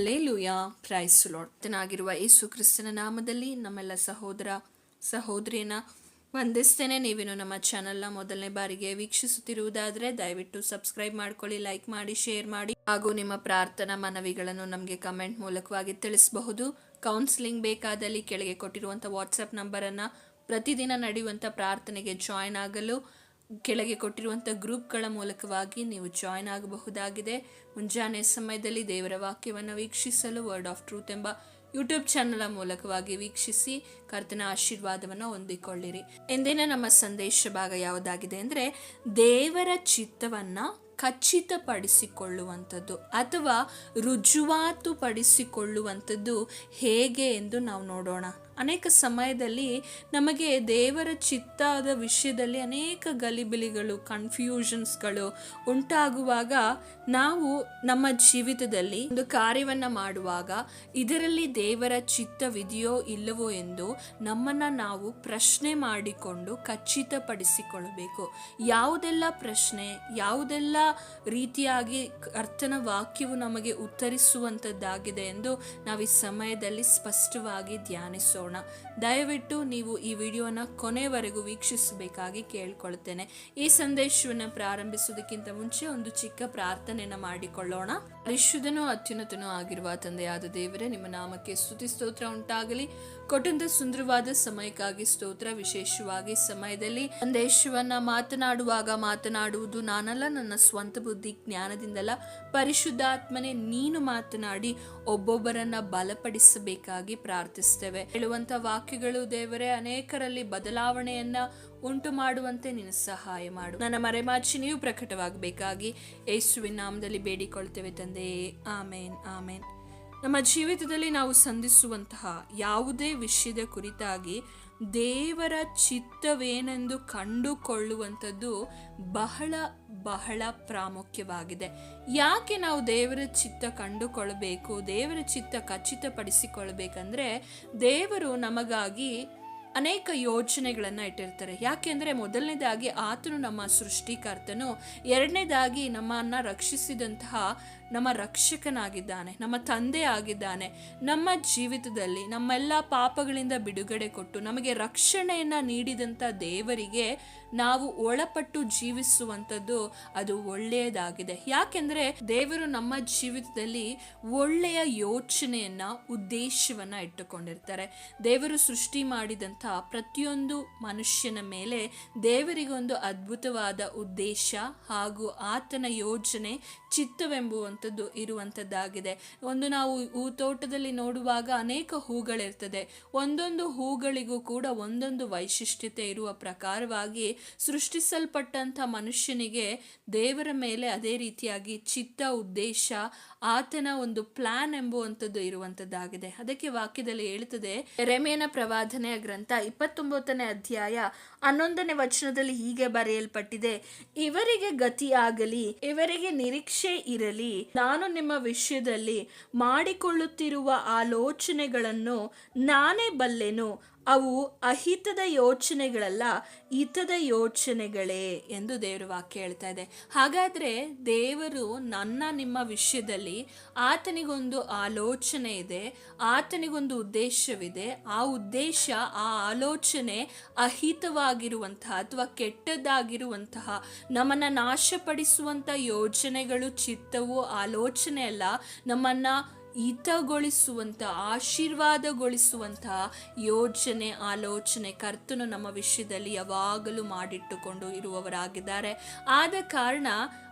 Hallelujah. Price ಲೋಡ್ತನಾಗಿರುವ ಯೇಸು ಕ್ರಿಸ್ತನ ನಾಮದಲ್ಲಿ ನಮ್ಮೆಲ್ಲ ಸಹೋದರ ಸಹೋದರಿಯನ್ನ ವಂದಿಸ್ತೇನೆ. ನೀವೇನು ನಮ್ಮ ಚಾನೆಲ್ನ ಮೊದಲನೇ ಬಾರಿಗೆ ವೀಕ್ಷಿಸುತ್ತಿರುವುದಾದರೆ ದಯವಿಟ್ಟು ಸಬ್ಸ್ಕ್ರೈಬ್ ಮಾಡ್ಕೊಳ್ಳಿ, ಲೈಕ್ ಮಾಡಿ, ಶೇರ್ ಮಾಡಿ. ಹಾಗೂ ನಿಮ್ಮ ಪ್ರಾರ್ಥನಾ ಮನವಿಗಳನ್ನು ನಮಗೆ ಕಮೆಂಟ್ ಮೂಲಕವಾಗಿ ತಿಳಿಸಬಹುದು. ಕೌನ್ಸಿಲಿಂಗ್ ಬೇಕಾದಲ್ಲಿ ಕೆಳಗೆ ಕೊಟ್ಟಿರುವಂಥ ವಾಟ್ಸಪ್ ನಂಬರನ್ನು ಪ್ರತಿದಿನ ನಡೆಯುವಂಥ ಪ್ರಾರ್ಥನೆಗೆ ಜಾಯ್ನ್ ಆಗಲು ಕೆಳಗೆ ಕೊಟ್ಟಿರುವಂಥ ಗ್ರೂಪ್ಗಳ ಮೂಲಕವಾಗಿ ನೀವು ಜಾಯ್ನ್ ಆಗಬಹುದಾಗಿದೆ. ಮುಂಜಾನೆ ಸಮಯದಲ್ಲಿ ದೇವರ ವಾಕ್ಯವನ್ನು ವೀಕ್ಷಿಸಲು ವರ್ಡ್ ಆಫ್ ಟ್ರೂತ್ ಎಂಬ ಯೂಟ್ಯೂಬ್ ಚಾನಲ್ ಮೂಲಕವಾಗಿ ವೀಕ್ಷಿಸಿ ಕರ್ತನ ಆಶೀರ್ವಾದವನ್ನು ಹೊಂದಿಕೊಳ್ಳಿರಿ. ಎಂದೇನ ನಮ್ಮ ಸಂದೇಶ ಭಾಗ ಯಾವುದಾಗಿದೆ ಅಂದರೆ, ದೇವರ ಚಿತ್ತವನ್ನು ಖಚಿತಪಡಿಸಿಕೊಳ್ಳುವಂಥದ್ದು ಅಥವಾ ರುಜುವಾತು ಪಡಿಸಿಕೊಳ್ಳುವಂಥದ್ದು ಹೇಗೆ ಎಂದು ನಾವು ನೋಡೋಣ. ಅನೇಕ ಸಮಯದಲ್ಲಿ ನಮಗೆ ದೇವರ ಚಿತ್ತದ ವಿಷಯದಲ್ಲಿ ಅನೇಕ ಗಲಿಬಿಲಿಗಳು ಕನ್ಫ್ಯೂಷನ್ಸ್ಗಳು ಉಂಟಾಗುವಾಗ ನಾವು ನಮ್ಮ ಜೀವಿತದಲ್ಲಿ ಒಂದು ಕಾರ್ಯವನ್ನು ಮಾಡುವಾಗ ಇದರಲ್ಲಿ ದೇವರ ಚಿತ್ತವಿದೆಯೋ ಇಲ್ಲವೋ ಎಂದು ನಮ್ಮನ್ನು ನಾವು ಪ್ರಶ್ನೆ ಮಾಡಿಕೊಂಡು ಖಚಿತಪಡಿಸಿಕೊಳ್ಳಬೇಕು. ಯಾವುದೆಲ್ಲ ಪ್ರಶ್ನೆ, ಯಾವುದೆಲ್ಲ ರೀತಿಯಾಗಿ ಅರ್ಥನ ವಾಕ್ಯವು ನಮಗೆ ಉತ್ತರಿಸುವಂಥದ್ದಾಗಿದೆ ಎಂದು ನಾವು ಈ ಸಮಯದಲ್ಲಿ ಸ್ಪಷ್ಟವಾಗಿ ಧ್ಯಾನಿಸೋಣ. ದಯವಿಟ್ಟು ನೀವು ಈ ವಿಡಿಯೋನ ಕೊನೆವರೆಗೂ ವೀಕ್ಷಿಸಬೇಕಾಗಿ ಕೇಳ್ಕೊಳ್ತೇನೆ. ಈ ಸಂದೇಶವನ್ನು ಪ್ರಾರಂಭಿಸುವುದಕ್ಕಿಂತ ಮುಂಚೆ ಒಂದು ಚಿಕ್ಕ ಪ್ರಾರ್ಥನೆಯನ್ನು ಮಾಡಿಕೊಳ್ಳೋಣ. ಪರಿಶುದ್ಧನೂ ಅತ್ಯುನ್ನತನೂ ಆಗಿರುವ ತಂದೆಯಾದ ದೇವರೇ, ನಿಮ್ಮ ನಾಮಕ್ಕೆ ಸ್ತುತಿ, ಸ್ತೋತ್ರ ಉಂಟಾಗಲಿ. ಕೊಟ್ಟಂತ ಸುಂದರವಾದ ಸಮಯಕ್ಕಾಗಿ ಸ್ತೋತ್ರ, ವಿಶೇಷವಾಗಿ ಸಮಯದಲ್ಲಿ ಸಂದೇಶವನ್ನ ಮಾತನಾಡುವಾಗ ಮಾತನಾಡುವುದು ನಾನಲ್ಲ, ನನ್ನ ಸ್ವಂತ ಬುದ್ಧಿ ಜ್ಞಾನದಿಂದಲ್ಲ. ಪರಿಶುದ್ಧಾತ್ಮನೆ, ನೀನು ಮಾತನಾಡಿ ಒಬ್ಬೊಬ್ಬರನ್ನ ಬಲಪಡಿಸಬೇಕಾಗಿ ಪ್ರಾರ್ಥಿಸ್ತೇವೆ ಹೇಳುವಂತ ವಾಕ್ಯಗಳು ದೇವರೇ, ಅನೇಕರಲ್ಲಿ ಬದಲಾವಣೆಯನ್ನ ಉಂಟು ಮಾಡುವಂತೆ ನೀನು ಸಹಾಯ ಮಾಡು. ನನ್ನ ಮರೆಮಾಚಿನಿಯೂ ಪ್ರಕಟವಾಗಬೇಕಾಗಿ ಯೇಸುವಿನ ನಾಮದಲ್ಲಿ ಬೇಡಿಕೊಳ್ತೇವೆ ತಂದೆ. ಆಮೇನ್ ಆಮೇನ್. ನಮ್ಮ ಜೀವಿತದಲ್ಲಿ ನಾವು ಸಂಧಿಸುವಂತಹ ಯಾವುದೇ ವಿಷಯದ ಕುರಿತಾಗಿ ದೇವರ ಚಿತ್ತವೇನೆಂದು ಕಂಡುಕೊಳ್ಳುವಂಥದ್ದು ಬಹಳ ಬಹಳ ಪ್ರಾಮುಖ್ಯವಾಗಿದೆ. ಯಾಕೆ ನಾವು ದೇವರ ಚಿತ್ತ ಕಂಡುಕೊಳ್ಬೇಕು ದೇವರ ಚಿತ್ತ ಖಚಿತಪಡಿಸಿಕೊಳ್ಬೇಕಂದ್ರೆ ದೇವರು ನಮಗಾಗಿ ಅನೇಕ ಯೋಚನೆಗಳನ್ನು ಇಟ್ಟಿರ್ತಾರೆ. ಯಾಕೆಂದರೆ ಮೊದಲನೇದಾಗಿ ಆತನು ನಮ್ಮ ಸೃಷ್ಟಿಕರ್ತನು, ಎರಡನೇದಾಗಿ ನಮ್ಮನ್ನು ರಕ್ಷಿಸಿದಂತಹ ನಮ್ಮ ರಕ್ಷಕನಾಗಿದ್ದಾನೆ, ನಮ್ಮ ತಂದೆ ಆಗಿದ್ದಾನೆ ನಮ್ಮ ಜೀವಿತದಲ್ಲಿ ನಮ್ಮೆಲ್ಲ ಪಾಪಗಳಿಂದ ಬಿಡುಗಡೆ ಕೊಟ್ಟು ನಮಗೆ ರಕ್ಷಣೆಯನ್ನು ನೀಡಿದಂಥ ದೇವರಿಗೆ ನಾವು ಒಳಪಟ್ಟು ಜೀವಿಸುವಂಥದ್ದು ಅದು ಒಳ್ಳೆಯದಾಗಿದೆ. ಯಾಕೆಂದರೆ ದೇವರು ನಮ್ಮ ಜೀವಿತದಲ್ಲಿ ಒಳ್ಳೆಯ ಯೋಚನೆಯನ್ನು, ಉದ್ದೇಶವನ್ನು ಇಟ್ಟುಕೊಂಡಿರ್ತಾರೆ. ದೇವರು ಸೃಷ್ಟಿ ಮಾಡಿದಂಥ ಪ್ರತಿಯೊಂದು ಮನುಷ್ಯನ ಮೇಲೆ ದೇವರಿಗೊಂದು ಅದ್ಭುತವಾದ ಉದ್ದೇಶ ಹಾಗೂ ಆತನ ಯೋಜನೆ ಚಿತ್ತವೆಂಬುವಂಥದ್ದು ಇರುವಂಥದ್ದಾಗಿದೆ. ಒಂದು ನಾವು ಹೂ ತೋಟದಲ್ಲಿ ನೋಡುವಾಗ ಅನೇಕ ಹೂಗಳಿರ್ತದೆ. ಒಂದೊಂದು ಹೂಗಳಿಗೂ ಕೂಡ ಒಂದೊಂದು ವೈಶಿಷ್ಟ್ಯತೆ ಇರುವ ಪ್ರಕಾರವಾಗಿ ಸೃಷ್ಟಿಸಲ್ಪಟ್ಟಂಥ ಮನುಷ್ಯನಿಗೆ ದೇವರ ಮೇಲೆ ಅದೇ ರೀತಿಯಾಗಿ ಚಿತ್ತ, ಉದ್ದೇಶ ಆತನ ಒಂದು ಪ್ಲಾನ್ ಎಂಬುವಂಥದ್ದು ಇರುವಂಥದ್ದಾಗಿದೆ. ಅದಕ್ಕೆ ವಾಕ್ಯದಲ್ಲಿ ಹೇಳುತ್ತದೆ ರೆಮೇನ ಪ್ರವಾದನೆಯ ಗ್ರಂಥ ಇಪ್ಪತ್ತೊಂಬತ್ತನೇ ಅಧ್ಯಾಯ ಹನ್ನೊಂದನೇ ವಚನದಲ್ಲಿ ಹೀಗೆ ಬರೆಯಲ್ಪಟ್ಟಿದೆ, ಇವರಿಗೆ ಗತಿಯಾಗಲಿ, ಇವರಿಗೆ ನಿರೀಕ್ಷೆ ಇರಲಿ, ನಾನು ನಿಮ್ಮ ವಿಷಯದಲ್ಲಿ ಮಾಡಿಕೊಳ್ಳುತ್ತಿರುವ ಆಲೋಚನೆಗಳನ್ನು ನಾನೇ ಬಲ್ಲೆನು. ಅವು ಅಹಿತದ ಯೋಚನೆಗಳಲ್ಲ, ಹಿತದ ಯೋಚನೆಗಳೇ ಎಂದು ದೇವರು ವಾಕ್ಯ ಹೇಳ್ತಾ ಇದೆ. ಹಾಗಾದರೆ ದೇವರು ನನ್ನ ನಿಮ್ಮ ವಿಷಯದಲ್ಲಿ ಆತನಿಗೊಂದು ಆಲೋಚನೆ ಇದೆ, ಆತನಿಗೊಂದು ಉದ್ದೇಶವಿದೆ. ಆ ಉದ್ದೇಶ, ಆ ಆಲೋಚನೆ ಅಹಿತವಾಗಿರುವಂತಹ ಅಥವಾ ಕೆಟ್ಟದ್ದಾಗಿರುವಂತಹ, ನಮ್ಮನ್ನು ನಾಶಪಡಿಸುವಂಥ ಯೋಜನೆಗಳು ಚಿತ್ತವು, ಆಲೋಚನೆ ಅಲ್ಲ, ನಮ್ಮನ್ನು ಹಿತಗೊಳಿಸುವಂಥ ಆಶೀರ್ವಾದಗೊಳಿಸುವಂತಹ ಯೋಚನೆ, ಆಲೋಚನೆ ಕರ್ತನು ನಮ್ಮ ವಿಷಯದಲ್ಲಿ ಯಾವಾಗಲೂ ಮಾಡಿಟ್ಟುಕೊಂಡು ಇರುವವರಾಗಿದ್ದಾರೆ. ಆದ ಕಾರಣ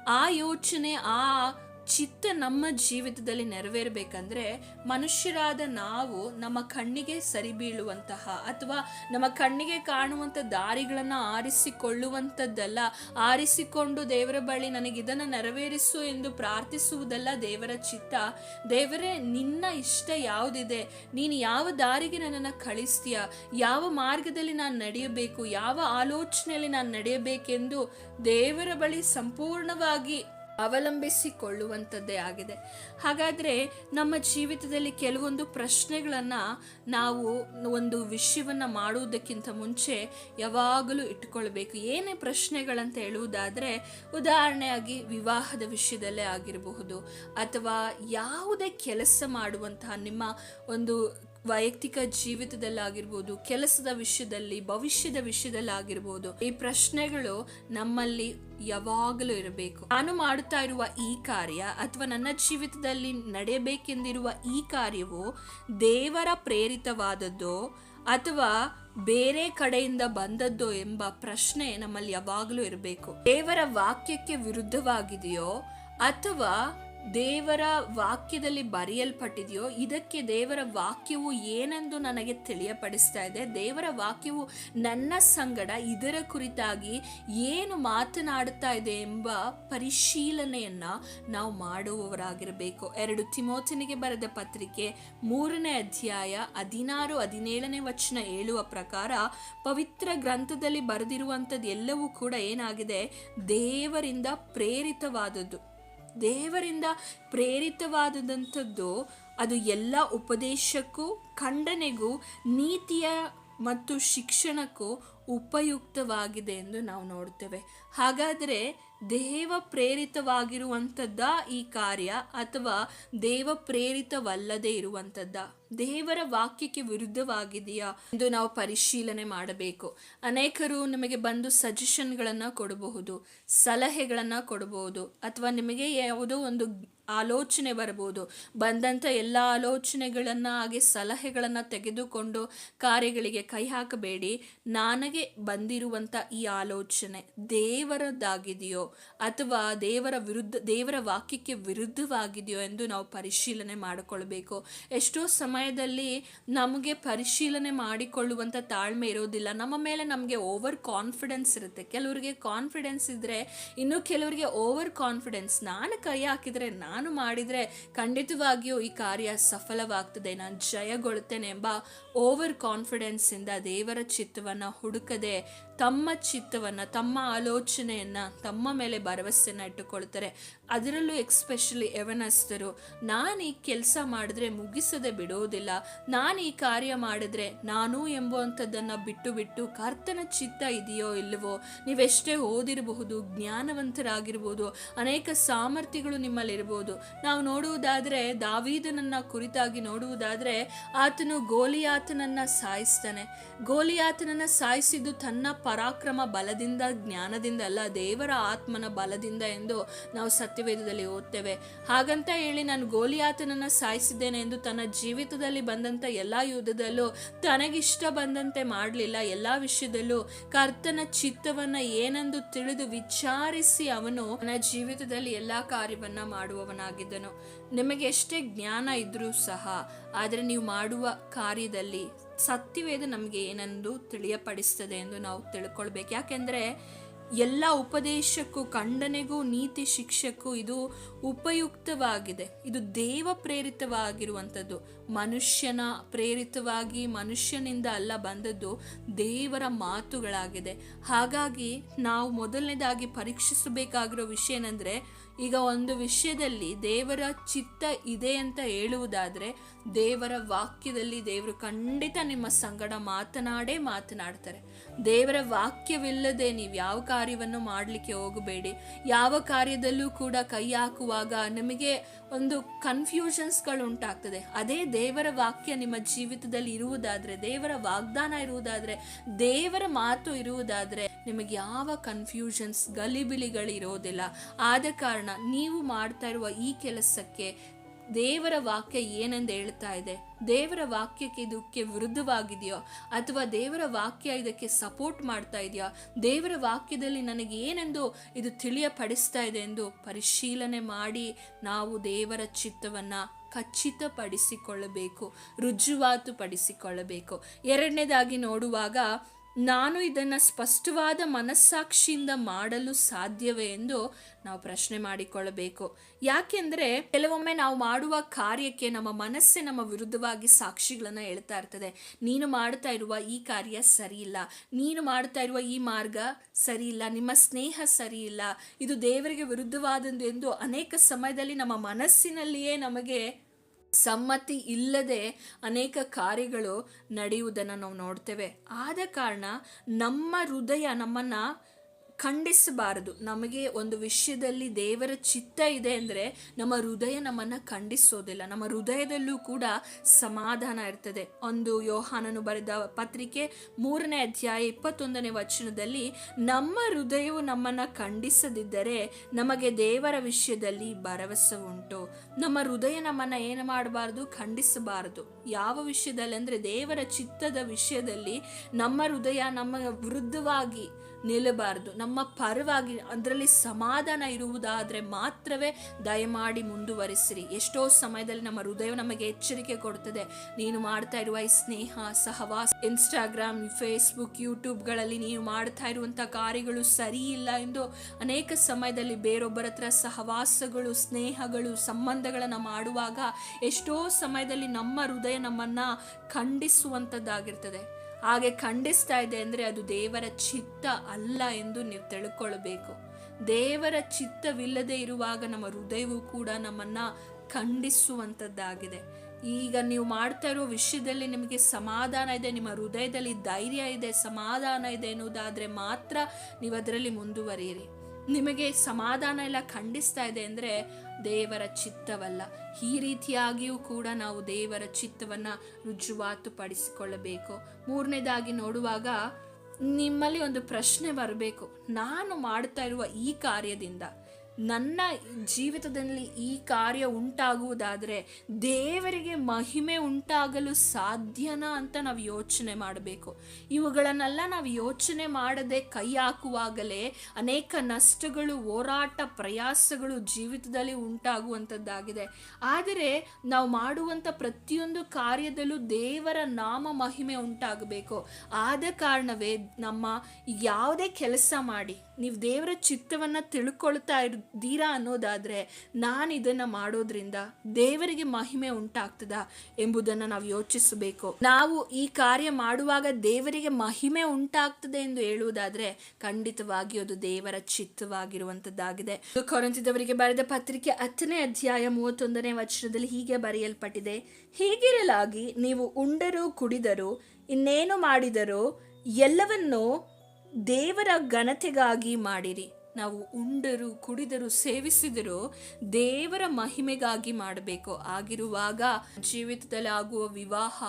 ಆ ಯೋಚನೆ, ಆ ಚಿತ್ತ ನಮ್ಮ ಜೀವಿತದಲ್ಲಿ ನೆರವೇರಬೇಕಂದ್ರೆ ಮನುಷ್ಯರಾದ ನಾವು ನಮ್ಮ ಕಣ್ಣಿಗೆ ಸರಿ ಬೀಳುವಂತಹ ಅಥವಾ ನಮ್ಮ ಕಣ್ಣಿಗೆ ಕಾಣುವಂಥ ದಾರಿಗಳನ್ನು ಆರಿಸಿಕೊಳ್ಳುವಂಥದ್ದಲ್ಲ. ಆರಿಸಿಕೊಂಡು ದೇವರ ಬಳಿ ನನಗೆ ಇದನ್ನು ನೆರವೇರಿಸು ಎಂದು ಪ್ರಾರ್ಥಿಸುವುದಲ್ಲ ದೇವರ ಚಿತ್ತ. ದೇವರೇ, ನಿನ್ನ ಇಷ್ಟ ಯಾವುದಿದೆ? ನೀನು ಯಾವ ದಾರಿಗೆ ನನ್ನನ್ನು ಕಳಿಸ್ತೀಯ? ಯಾವ ಮಾರ್ಗದಲ್ಲಿ ನಾನು ನಡೆಯಬೇಕು? ಯಾವ ಆಲೋಚನೆಯಲ್ಲಿ ನಾನು ನಡೆಯಬೇಕೆಂದು ದೇವರ ಬಳಿ ಸಂಪೂರ್ಣವಾಗಿ ಅವಲಂಬಿಸಿಕೊಳ್ಳುವಂಥದ್ದೇ ಆಗಿದೆ. ಹಾಗಾದರೆ ನಮ್ಮ ಜೀವಿತದಲ್ಲಿ ಕೆಲವೊಂದು ಪ್ರಶ್ನೆಗಳನ್ನು ನಾವು ಒಂದು ವಿಷಯವನ್ನು ಮಾಡುವುದಕ್ಕಿಂತ ಮುಂಚೆ ಯಾವಾಗಲೂ ಇಟ್ಕೊಳ್ಬೇಕು ಏನೇ ಪ್ರಶ್ನೆಗಳಂತ ಹೇಳುವುದಾದರೆ, ಉದಾಹರಣೆಯಾಗಿ ವಿವಾಹದ ವಿಷಯದಲ್ಲೇ ಆಗಿರಬಹುದು ಅಥವಾ ಯಾವುದೇ ಕೆಲಸ ಮಾಡುವಂತಹ ನಿಮ್ಮ ಒಂದು ವೈಯಕ್ತಿಕ ಜೀವಿತದಲ್ಲಾಗಿರ್ಬೋದು, ಕೆಲಸದ ವಿಷಯದಲ್ಲಿ, ಭವಿಷ್ಯದ ವಿಷಯದಲ್ಲಾಗಿರ್ಬೋದು, ಈ ಪ್ರಶ್ನೆಗಳು ನಮ್ಮಲ್ಲಿ ಯಾವಾಗಲೂ ಇರಬೇಕು. ನಾನು ಮಾಡುತ್ತಾ ಇರುವ ಈ ಕಾರ್ಯ ಅಥವಾ ನನ್ನ ಜೀವಿತದಲ್ಲಿ ನಡೆಯಬೇಕೆಂದಿರುವ ಈ ಕಾರ್ಯವು ದೇವರ ಪ್ರೇರಿತವಾದದ್ದೋ ಅಥವಾ ಬೇರೆ ಕಡೆಯಿಂದ ಬಂದದ್ದೋ ಎಂಬ ಪ್ರಶ್ನೆ ನಮ್ಮಲ್ಲಿ ಯಾವಾಗಲೂ ಇರಬೇಕು. ದೇವರ ವಾಕ್ಯಕ್ಕೆ ವಿರುದ್ಧವಾಗಿದೆಯೋ ಅಥವಾ ದೇವರ ವಾಕ್ಯದಲ್ಲಿ ಬರೆಯಲ್ಪಟ್ಟಿದೆಯೋ, ಇದಕ್ಕೆ ದೇವರ ವಾಕ್ಯವು ಏನೆಂದು ನನಗೆ ತಿಳಿಯಪಡಿಸ್ತಾ ಇದೆ. ದೇವರ ವಾಕ್ಯವು ನನ್ನ ಸಂಗಡ ಇದರ ಕುರಿತಾಗಿ ಏನು ಮಾತನಾಡುತ್ತಾ ಇದೆ ಎಂಬ ಪರಿಶೀಲನೆಯನ್ನು ನಾವು ಮಾಡುವವರಾಗಿರಬೇಕು. ಎರಡು ತಿಮೋಚನಿಗೆ ಬರೆದ ಪತ್ರಿಕೆ ಮೂರನೇ ಅಧ್ಯಾಯ ಹದಿನಾರು, ಹದಿನೇಳನೇ ವಚನ ಹೇಳುವ ಪ್ರಕಾರ, ಪವಿತ್ರ ಗ್ರಂಥದಲ್ಲಿ ಬರೆದಿರುವಂಥದ್ದು ಎಲ್ಲವೂ ಕೂಡ ಏನಾಗಿದೆ? ದೇವರಿಂದ ಪ್ರೇರಿತವಾದದ್ದು. ದೇವರಿಂದ ಪ್ರೇರಿತವಾದದಂಥದ್ದು ಅದು ಎಲ್ಲ ಉಪದೇಶಕ್ಕೂ ಖಂಡನೆಗೂ ನೀತಿಯ ಮತ್ತು ಶಿಕ್ಷಣಕ್ಕೂ ಉಪಯುಕ್ತವಾಗಿದೆ ಎಂದು ನಾವು ನೋಡ್ತೇವೆ. ಹಾಗಾದರೆ ದೇವ ಪ್ರೇರಿತವಾಗಿರುವಂಥದ್ದ ಈ ಕಾರ್ಯ ಅಥವಾ ದೇವ ಪ್ರೇರಿತವಲ್ಲದೆ ಇರುವಂಥದ್ದ? ದೇವರ ವಾಕ್ಯಕ್ಕೆ ವಿರುದ್ಧವಾಗಿದೆಯಾ ಎಂದು ನಾವು ಪರಿಶೀಲನೆ ಮಾಡಬೇಕು. ಅನೇಕರು ನಿಮಗೆ ಬಂದು ಸಜೆಷನ್ಗಳನ್ನು ಕೊಡಬಹುದು, ಸಲಹೆಗಳನ್ನು ಕೊಡಬಹುದು, ಅಥವಾ ನಿಮಗೆ ಯಾವುದೋ ಒಂದು ಆಲೋಚನೆ ಬರಬಹುದು. ಬಂದಂಥ ಎಲ್ಲ ಆಲೋಚನೆಗಳನ್ನು, ಹಾಗೆ ಸಲಹೆಗಳನ್ನು ತೆಗೆದುಕೊಂಡು ಕಾರ್ಯಗಳಿಗೆ ಕೈ ಹಾಕಬೇಡಿ. ನನಗೆ ಬಂದಿರುವಂಥ ಈ ಆಲೋಚನೆ ದೇವರದ್ದಾಗಿದೆಯೋ ಅಥವಾ ದೇವರ ವಿರುದ್ಧ, ದೇವರ ವಾಕ್ಯಕ್ಕೆ ವಿರುದ್ಧವಾಗಿದೆಯೋ ಎಂದು ನಾವು ಪರಿಶೀಲನೆ ಮಾಡಿಕೊಳ್ಬೇಕು. ಎಷ್ಟೋ ಸಮಯದಲ್ಲಿ ನಮಗೆ ಪರಿಶೀಲನೆ ಮಾಡಿಕೊಳ್ಳುವಂಥ ತಾಳ್ಮೆ ಇರೋದಿಲ್ಲ. ನಮ್ಮ ಮೇಲೆ ನಮಗೆ ಓವರ್ ಕಾನ್ಫಿಡೆನ್ಸ್ ಇರುತ್ತೆ. ಕೆಲವರಿಗೆ ಕಾನ್ಫಿಡೆನ್ಸ್ ಇದ್ದರೆ ಇನ್ನು ಕೆಲವರಿಗೆ ಓವರ್ ಕಾನ್ಫಿಡೆನ್ಸ್ ನಾನು ಕೈ ಹಾಕಿದರೆ, ನಾನು ಮಾಡಿದರೆ ಖಂಡಿತವಾಗಿಯೂ ಈ ಕಾರ್ಯ ಸಫಲವಾಗ್ತದೆ. ನಾನು ಜಯಗೊಳ್ತೇನೆ ಎಂಬ ಓವರ್ ಕಾನ್ಫಿಡೆನ್ಸಿಂದ ದೇವರ ಚಿತ್ತವನ್ನು ಹುಡುಕದೆ ತಮ್ಮ ಚಿತ್ತವನ್ನು ತಮ್ಮ ಆಲೋಚನೆಯನ್ನು ತಮ್ಮ ಮೇಲೆ ಭರವಸೆಯನ್ನು ಇಟ್ಟುಕೊಳ್ತಾರೆ. ಅದರಲ್ಲೂ ಎಕ್ಸ್ಪೆಷಲಿ ಯವನಸ್ಥರು ನಾನು ಈ ಕೆಲಸ ಮಾಡಿದ್ರೆ ಮುಗಿಸದೆ ಬಿಡೋದಿಲ್ಲ, ನಾನು ಈ ಕಾರ್ಯ ಮಾಡಿದ್ರೆ ನಾನು ಎಂಬುವಂಥದ್ದನ್ನು ಬಿಟ್ಟು ಬಿಟ್ಟು ಕರ್ತನ ಚಿತ್ತ ಇದೆಯೋ ಇಲ್ಲವೋ, ನೀವೆಷ್ಟೇ ಓದಿರಬಹುದು, ಜ್ಞಾನವಂತರಾಗಿರ್ಬೋದು, ಅನೇಕ ಸಾಮರ್ಥ್ಯಗಳು ನಿಮ್ಮಲ್ಲಿರ್ಬೋದು. ನಾವು ನೋಡುವುದಾದರೆ ದಾವೀದನನ್ನು ಕುರಿತಾಗಿ ನೋಡುವುದಾದರೆ ಆತನು ಗೋಲಿಯಾತನನ್ನು ಸಾಯಿಸ್ತಾನೆ. ಗೋಲಿಯಾತನನ್ನು ಸಾಯಿಸಿದ್ದು ತನ್ನ ಪರಾಕ್ರಮ ಬಲದಿಂದ, ಜ್ಞಾನದಿಂದ ಅಲ್ಲ, ದೇವರ ಆತ್ಮನ ಬಲದಿಂದ ಎಂದು ನಾವು ಸತ್ಯವೇದದಲ್ಲಿ ಓದ್ತೇವೆ. ಹಾಗಂತ ಹೇಳಿ ನಾನು ಗೋಲಿಯಾತನನ್ನ ಸಾಯಿಸಿದ್ದೇನೆ ಎಂದು ತನ್ನ ಜೀವಿತದಲ್ಲಿ ಬಂದಂತ ಎಲ್ಲಾ ಯುದ್ಧದಲ್ಲೂ ತನಗಿಷ್ಟ ಬಂದಂತೆ ಮಾಡಲಿಲ್ಲ. ಎಲ್ಲಾ ವಿಷಯದಲ್ಲೂ ಕರ್ತನ ಚಿತ್ತವನ್ನ ಏನೆಂದು ತಿಳಿದು ವಿಚಾರಿಸಿ ಅವನು ತನ್ನ ಜೀವಿತದಲ್ಲಿ ಎಲ್ಲ ಕಾರ್ಯವನ್ನ ಮಾಡುವವನಾಗಿದ್ದನು. ನಿಮಗೆ ಎಷ್ಟೇ ಜ್ಞಾನ ಇದ್ರೂ ಸಹ, ಆದರೆ ನೀವು ಮಾಡುವ ಕಾರ್ಯದಲ್ಲಿ ಸತ್ಯವೇದ ನಮಗೆ ಏನೆಂದು ತಿಳಿಯಪಡಿಸ್ತದೆ ಎಂದು ನಾವು ತಿಳ್ಕೊಳ್ಬೇಕು. ಯಾಕೆಂದರೆ ಎಲ್ಲ ಉಪದೇಶಕ್ಕೂ, ಖಂಡನೆಗೂ, ನೀತಿ ಶಿಕ್ಷಕ್ಕೂ ಇದು ಉಪಯುಕ್ತವಾಗಿದೆ. ಇದು ದೇವ ಪ್ರೇರಿತವಾಗಿರುವಂಥದ್ದು. ಮನುಷ್ಯನ ಪ್ರೇರಿತವಾಗಿ ಮನುಷ್ಯನಿಂದ ಅಲ್ಲ, ಬಂದದ್ದು ದೇವರ ಮಾತುಗಳಾಗಿದೆ. ಹಾಗಾಗಿ ನಾವು ಮೊದಲನೇದಾಗಿ ಪರೀಕ್ಷಿಸಬೇಕಾಗಿರೋ ವಿಷಯ ಏನಂದರೆ ಈಗ ಒಂದು ವಿಷಯದಲ್ಲಿ ದೇವರ ಚಿತ್ತ ಇದೆ ಅಂತ ಹೇಳುವುದಾದರೆ ದೇವರ ವಾಕ್ಯದಲ್ಲಿ ದೇವರು ಖಂಡಿತ ನಿಮ್ಮ ಸಂಗಡ ಮಾತನಾಡೇ ಮಾತನಾಡ್ತಾರೆ. ದೇವರ ವಾಕ್ಯವಿಲ್ಲದೆ ನೀವು ಯಾವ ಕಾರ್ಯವನ್ನು ಮಾಡಲಿಕ್ಕೆ ಹೋಗಬೇಡಿ. ಯಾವ ಕಾರ್ಯದಲ್ಲೂ ಕೂಡ ಕೈ ಹಾಕುವಾಗ ನಿಮಗೆ ಒಂದು ಕನ್ಫ್ಯೂಷನ್ಸ್ಗಳು ಉಂಟಾಗ್ತದೆ. ಅದೇ ದೇವರ ವಾಕ್ಯ ನಿಮ್ಮ ಜೀವಿತದಲ್ಲಿ ಇರುವುದಾದ್ರೆ, ದೇವರ ವಾಗ್ದಾನ ಇರುವುದಾದ್ರೆ, ದೇವರ ಮಾತು ಇರುವುದಾದ್ರೆ, ನಿಮಗೆ ಯಾವ ಕನ್ಫ್ಯೂಷನ್ಸ್ ಗಲಿಬಿಲಿಗಳು ಇರೋದಿಲ್ಲ. ಆದ ಕಾರಣ ನೀವು ಮಾಡ್ತಾ ಇರುವ ಈ ಕೆಲಸಕ್ಕೆ ದೇವರ ವಾಕ್ಯ ಏನೆಂದು ಹೇಳ್ತಾ ಇದೆ? ದೇವರ ವಾಕ್ಯಕ್ಕೆ ಇದಕ್ಕೆ ವಿರುದ್ಧವಾಗಿದೆಯೋ? ಅಥವಾ ದೇವರ ವಾಕ್ಯ ಇದಕ್ಕೆ ಸಪೋರ್ಟ್ ಮಾಡ್ತಾ ಇದೆಯಾ? ದೇವರ ವಾಕ್ಯದಲ್ಲಿ ನನಗೆ ಏನೆಂದು ಇದು ತಿಳಿಯಪಡಿಸ್ತಾ ಇದೆ ಎಂದು ಪರಿಶೀಲನೆ ಮಾಡಿ ನಾವು ದೇವರ ಚಿತ್ತವನ್ನು ಖಚಿತಪಡಿಸಿಕೊಳ್ಳಬೇಕು ರುಜುವಾತು ಪಡಿಸಿಕೊಳ್ಳಬೇಕು ಎರಡನೇದಾಗಿ ನೋಡುವಾಗ ನಾನು ಇದನ್ನು ಸ್ಪಷ್ಟವಾದ ಮನಸ್ಸಾಕ್ಷಿಯಿಂದ ಮಾಡಲು ಸಾಧ್ಯವೇ ಎಂದು ನಾವು ಪ್ರಶ್ನೆ ಮಾಡಿಕೊಳ್ಳಬೇಕು. ಯಾಕೆಂದರೆ ಕೆಲವೊಮ್ಮೆ ನಾವು ಮಾಡುವ ಕಾರ್ಯಕ್ಕೆ ನಮ್ಮ ಮನಸ್ಸೇ ನಮ್ಮ ವಿರುದ್ಧವಾಗಿ ಸಾಕ್ಷಿಗಳನ್ನು ಹೇಳ್ತಾ ಇರ್ತದೆ. ನೀನು ಮಾಡ್ತಾ ಇರುವ ಈ ಕಾರ್ಯ ಸರಿಯಿಲ್ಲ. ನೀನು ಮಾಡ್ತಾ ಇರುವ ಈ ಮಾರ್ಗ ಸರಿಯಿಲ್ಲ. ನಿಮ್ಮ ಸ್ನೇಹ ಸರಿಯಿಲ್ಲ. ಇದು ದೇವರಿಗೆ ವಿರುದ್ಧವಾದದ್ದು ಎಂದು ಅನೇಕ ಸಮಯದಲ್ಲಿ ನಮ್ಮ ಮನಸ್ಸಿನಲ್ಲಿಯೇ ನಮಗೆ ಸಮ್ಮತಿ ಇಲ್ಲದೆ ಅನೇಕ ಕಾರ್ಯಗಳು ನಡೆಯುವುದನ್ನು ನಾವು ನೋಡ್ತೇವೆ. ಆದ ಕಾರಣ ನಮ್ಮ ಹೃದಯ ನಮ್ಮನ್ನು ಖಂಡಿಸಬಾರದು. ನಮಗೆ ಒಂದು ವಿಷಯದಲ್ಲಿ ದೇವರ ಚಿತ್ತ ಇದೆ ಅಂದರೆ ನಮ್ಮ ಹೃದಯ ನಮ್ಮನ್ನು ಖಂಡಿಸೋದಿಲ್ಲ. ನಮ್ಮ ಹೃದಯದಲ್ಲೂ ಕೂಡ ಸಮಾಧಾನ ಇರ್ತದೆ. ಒಂದು ಯೋಹಾನನು ಬರೆದ ಪತ್ರಿಕೆ ಮೂರನೇ ಅಧ್ಯಾಯ ಇಪ್ಪತ್ತೊಂದನೇ ವಚನದಲ್ಲಿ, ನಮ್ಮ ಹೃದಯವು ನಮ್ಮನ್ನು ಖಂಡಿಸದಿದ್ದರೆ ನಮಗೆ ದೇವರ ವಿಷಯದಲ್ಲಿ ಭರವಸೆ ಉಂಟು. ನಮ್ಮ ಹೃದಯ ನಮ್ಮನ್ನು ಏನು ಮಾಡಬಾರ್ದು? ಖಂಡಿಸಬಾರದು. ಯಾವ ವಿಷಯದಲ್ಲಿ ಅಂದರೆ ದೇವರ ಚಿತ್ತದ ವಿಷಯದಲ್ಲಿ ನಮ್ಮ ಹೃದಯ ನಮ್ಮ ವಿರುದ್ಧವಾಗಿ ನಿಲ್ಲಬಾರದು. ನಮ್ಮ ಪರವಾಗಿ ಅದರಲ್ಲಿ ಸಮಾಧಾನ ಇರುವುದಾದರೆ ಮಾತ್ರವೇ ದಯಮಾಡಿ ಮುಂದುವರಿಸಿರಿ. ಎಷ್ಟೋ ಸಮಯದಲ್ಲಿ ನಮ್ಮ ಹೃದಯ ನಮಗೆ ಎಚ್ಚರಿಕೆ ಕೊಡ್ತದೆ ನೀನು ಮಾಡ್ತಾ ಇರುವ ಈ ಸ್ನೇಹ, ಸಹವಾಸ, ಇನ್ಸ್ಟಾಗ್ರಾಮ್, ಫೇಸ್ಬುಕ್, ಯೂಟ್ಯೂಬ್ಗಳಲ್ಲಿ ನೀವು ಮಾಡ್ತಾ ಇರುವಂಥ ಕಾರ್ಯಗಳು ಸರಿ ಇಲ್ಲ ಎಂದು ಅನೇಕ ಸಮಯದಲ್ಲಿ ಬೇರೊಬ್ಬರ ಹತ್ರ ಸಹವಾಸಗಳು, ಸ್ನೇಹಗಳು, ಸಂಬಂಧಗಳನ್ನು ಮಾಡುವಾಗ ಎಷ್ಟೋ ಸಮಯದಲ್ಲಿ ನಮ್ಮ ಹೃದಯ ನಮ್ಮನ್ನು ಖಂಡಿಸುವಂಥದ್ದಾಗಿರ್ತದೆ. ಹಾಗೆ ಖಂಡಿಸ್ತಾ ಇದೆ ಅಂದರೆ ಅದು ದೇವರ ಚಿತ್ತ ಅಲ್ಲ ಎಂದು ನೀವು ತಿಳ್ಕೊಳ್ಬೇಕು. ದೇವರ ಚಿತ್ತವಿಲ್ಲದೆ ಇರುವಾಗ ನಮ್ಮ ಹೃದಯವು ಕೂಡ ನಮ್ಮನ್ನು ಖಂಡಿಸುವಂಥದ್ದಾಗಿದೆ ಈಗ ನೀವು ಮಾಡ್ತಾ ಇರೋ ವಿಷಯದಲ್ಲಿ ನಿಮಗೆ ಸಮಾಧಾನ ಇದೆ, ನಿಮ್ಮ ಹೃದಯದಲ್ಲಿ ಧೈರ್ಯ ಇದೆ, ಸಮಾಧಾನ ಇದೆ ಎನ್ನುವುದಾದರೆ ಮಾತ್ರ ನೀವು ಅದರಲ್ಲಿ ಮುಂದುವರಿಯಿರಿ. ನಿಮಗೆ ಸಮಾಧಾನ ಎಲ್ಲ ಖಂಡಿಸ್ತಾ ಇದೆ ಅಂದರೆ ದೇವರ ಚಿತ್ತವಲ್ಲ. ಈ ರೀತಿಯಾಗಿಯೂ ಕೂಡ ನಾವು ದೇವರ ಚಿತ್ತವನ್ನು ರುಜುವಾತು ಪಡಿಸಿಕೊಳ್ಳಬೇಕು. ಮೂರನೇದಾಗಿ ನೋಡುವಾಗ ನಿಮ್ಮಲ್ಲಿ ಒಂದು ಪ್ರಶ್ನೆ ಬರಬೇಕು. ನಾನು ಮಾಡ್ತಾ ಇರುವ ಈ ಕಾರ್ಯದಿಂದ ನನ್ನ ಜೀವಿತದಲ್ಲಿ ಈ ಕಾರ್ಯ ಉಂಟಾಗುವುದಾದರೆ ದೇವರಿಗೆ ಮಹಿಮೆ ಉಂಟಾಗಲು ಸಾಧ್ಯನಾ ಅಂತ ನಾವು ಯೋಚನೆ ಮಾಡಬೇಕು. ಇವುಗಳನ್ನೆಲ್ಲ ನಾವು ಯೋಚನೆ ಮಾಡದೆ ಕೈ ಹಾಕುವಾಗಲೇ ಅನೇಕ ನಷ್ಟಗಳು, ಹೋರಾಟ, ಪ್ರಯಾಸಗಳು ಜೀವಿತದಲ್ಲಿ ಉಂಟಾಗುವಂಥದ್ದಾಗಿದೆ. ಆದರೆ ನಾವು ಮಾಡುವಂಥ ಪ್ರತಿಯೊಂದು ಕಾರ್ಯದಲ್ಲೂ ದೇವರ ನಾಮ ಮಹಿಮೆ ಉಂಟಾಗಬೇಕು. ಆದ ಕಾರಣವೇ ನಮ್ಮ ಯಾವುದೇ ಕೆಲಸ ಮಾಡಿ, ನೀವು ದೇವರ ಚಿತ್ತವನ್ನು ತಿಳ್ಕೊಳ್ತಾ ಇದ್ದೀರಾ ಅನ್ನೋದಾದರೆ ನಾನು ಇದನ್ನು ಮಾಡೋದ್ರಿಂದ ದೇವರಿಗೆ ಮಹಿಮೆ ಉಂಟಾಗ್ತದ ಎಂಬುದನ್ನು ನಾವು ಯೋಚಿಸಬೇಕು. ನಾವು ಈ ಕಾರ್ಯ ಮಾಡುವಾಗ ದೇವರಿಗೆ ಮಹಿಮೆ ಉಂಟಾಗ್ತದೆ ಎಂದು ಹೇಳುವುದಾದರೆ ಖಂಡಿತವಾಗಿ ಅದು ದೇವರ ಚಿತ್ತವಾಗಿರುವಂಥದ್ದಾಗಿದೆ ಕೊರಂತಿದವರಿಗೆ ಬರೆದ ಪತ್ರಿಕೆ ಹತ್ತನೇ ಅಧ್ಯಾಯ ಮೂವತ್ತೊಂದನೇ ವಚನದಲ್ಲಿ ಹೀಗೆ ಬರೆಯಲ್ಪಟ್ಟಿದೆ. ಹೀಗಿರಲಾಗಿ ನೀವು ಉಂಡರೂ ಕುಡಿದರೂ, ಇನ್ನೇನು ಮಾಡಿದರೂ, ಎಲ್ಲವನ್ನೂ ದೇವರ ಘನತೆಗಾಗಿ ಮಾಡಿರಿ. ನಾವು ಉಂಡರು, ಕುಡಿದರು, ಸೇವಿಸಿದರು ದೇವರ ಮಹಿಮೆಗಾಗಿ ಮಾಡಬೇಕು. ಆಗಿರುವಾಗ ಜೀವಿತದಲ್ಲಿ ಆಗುವ ವಿವಾಹ,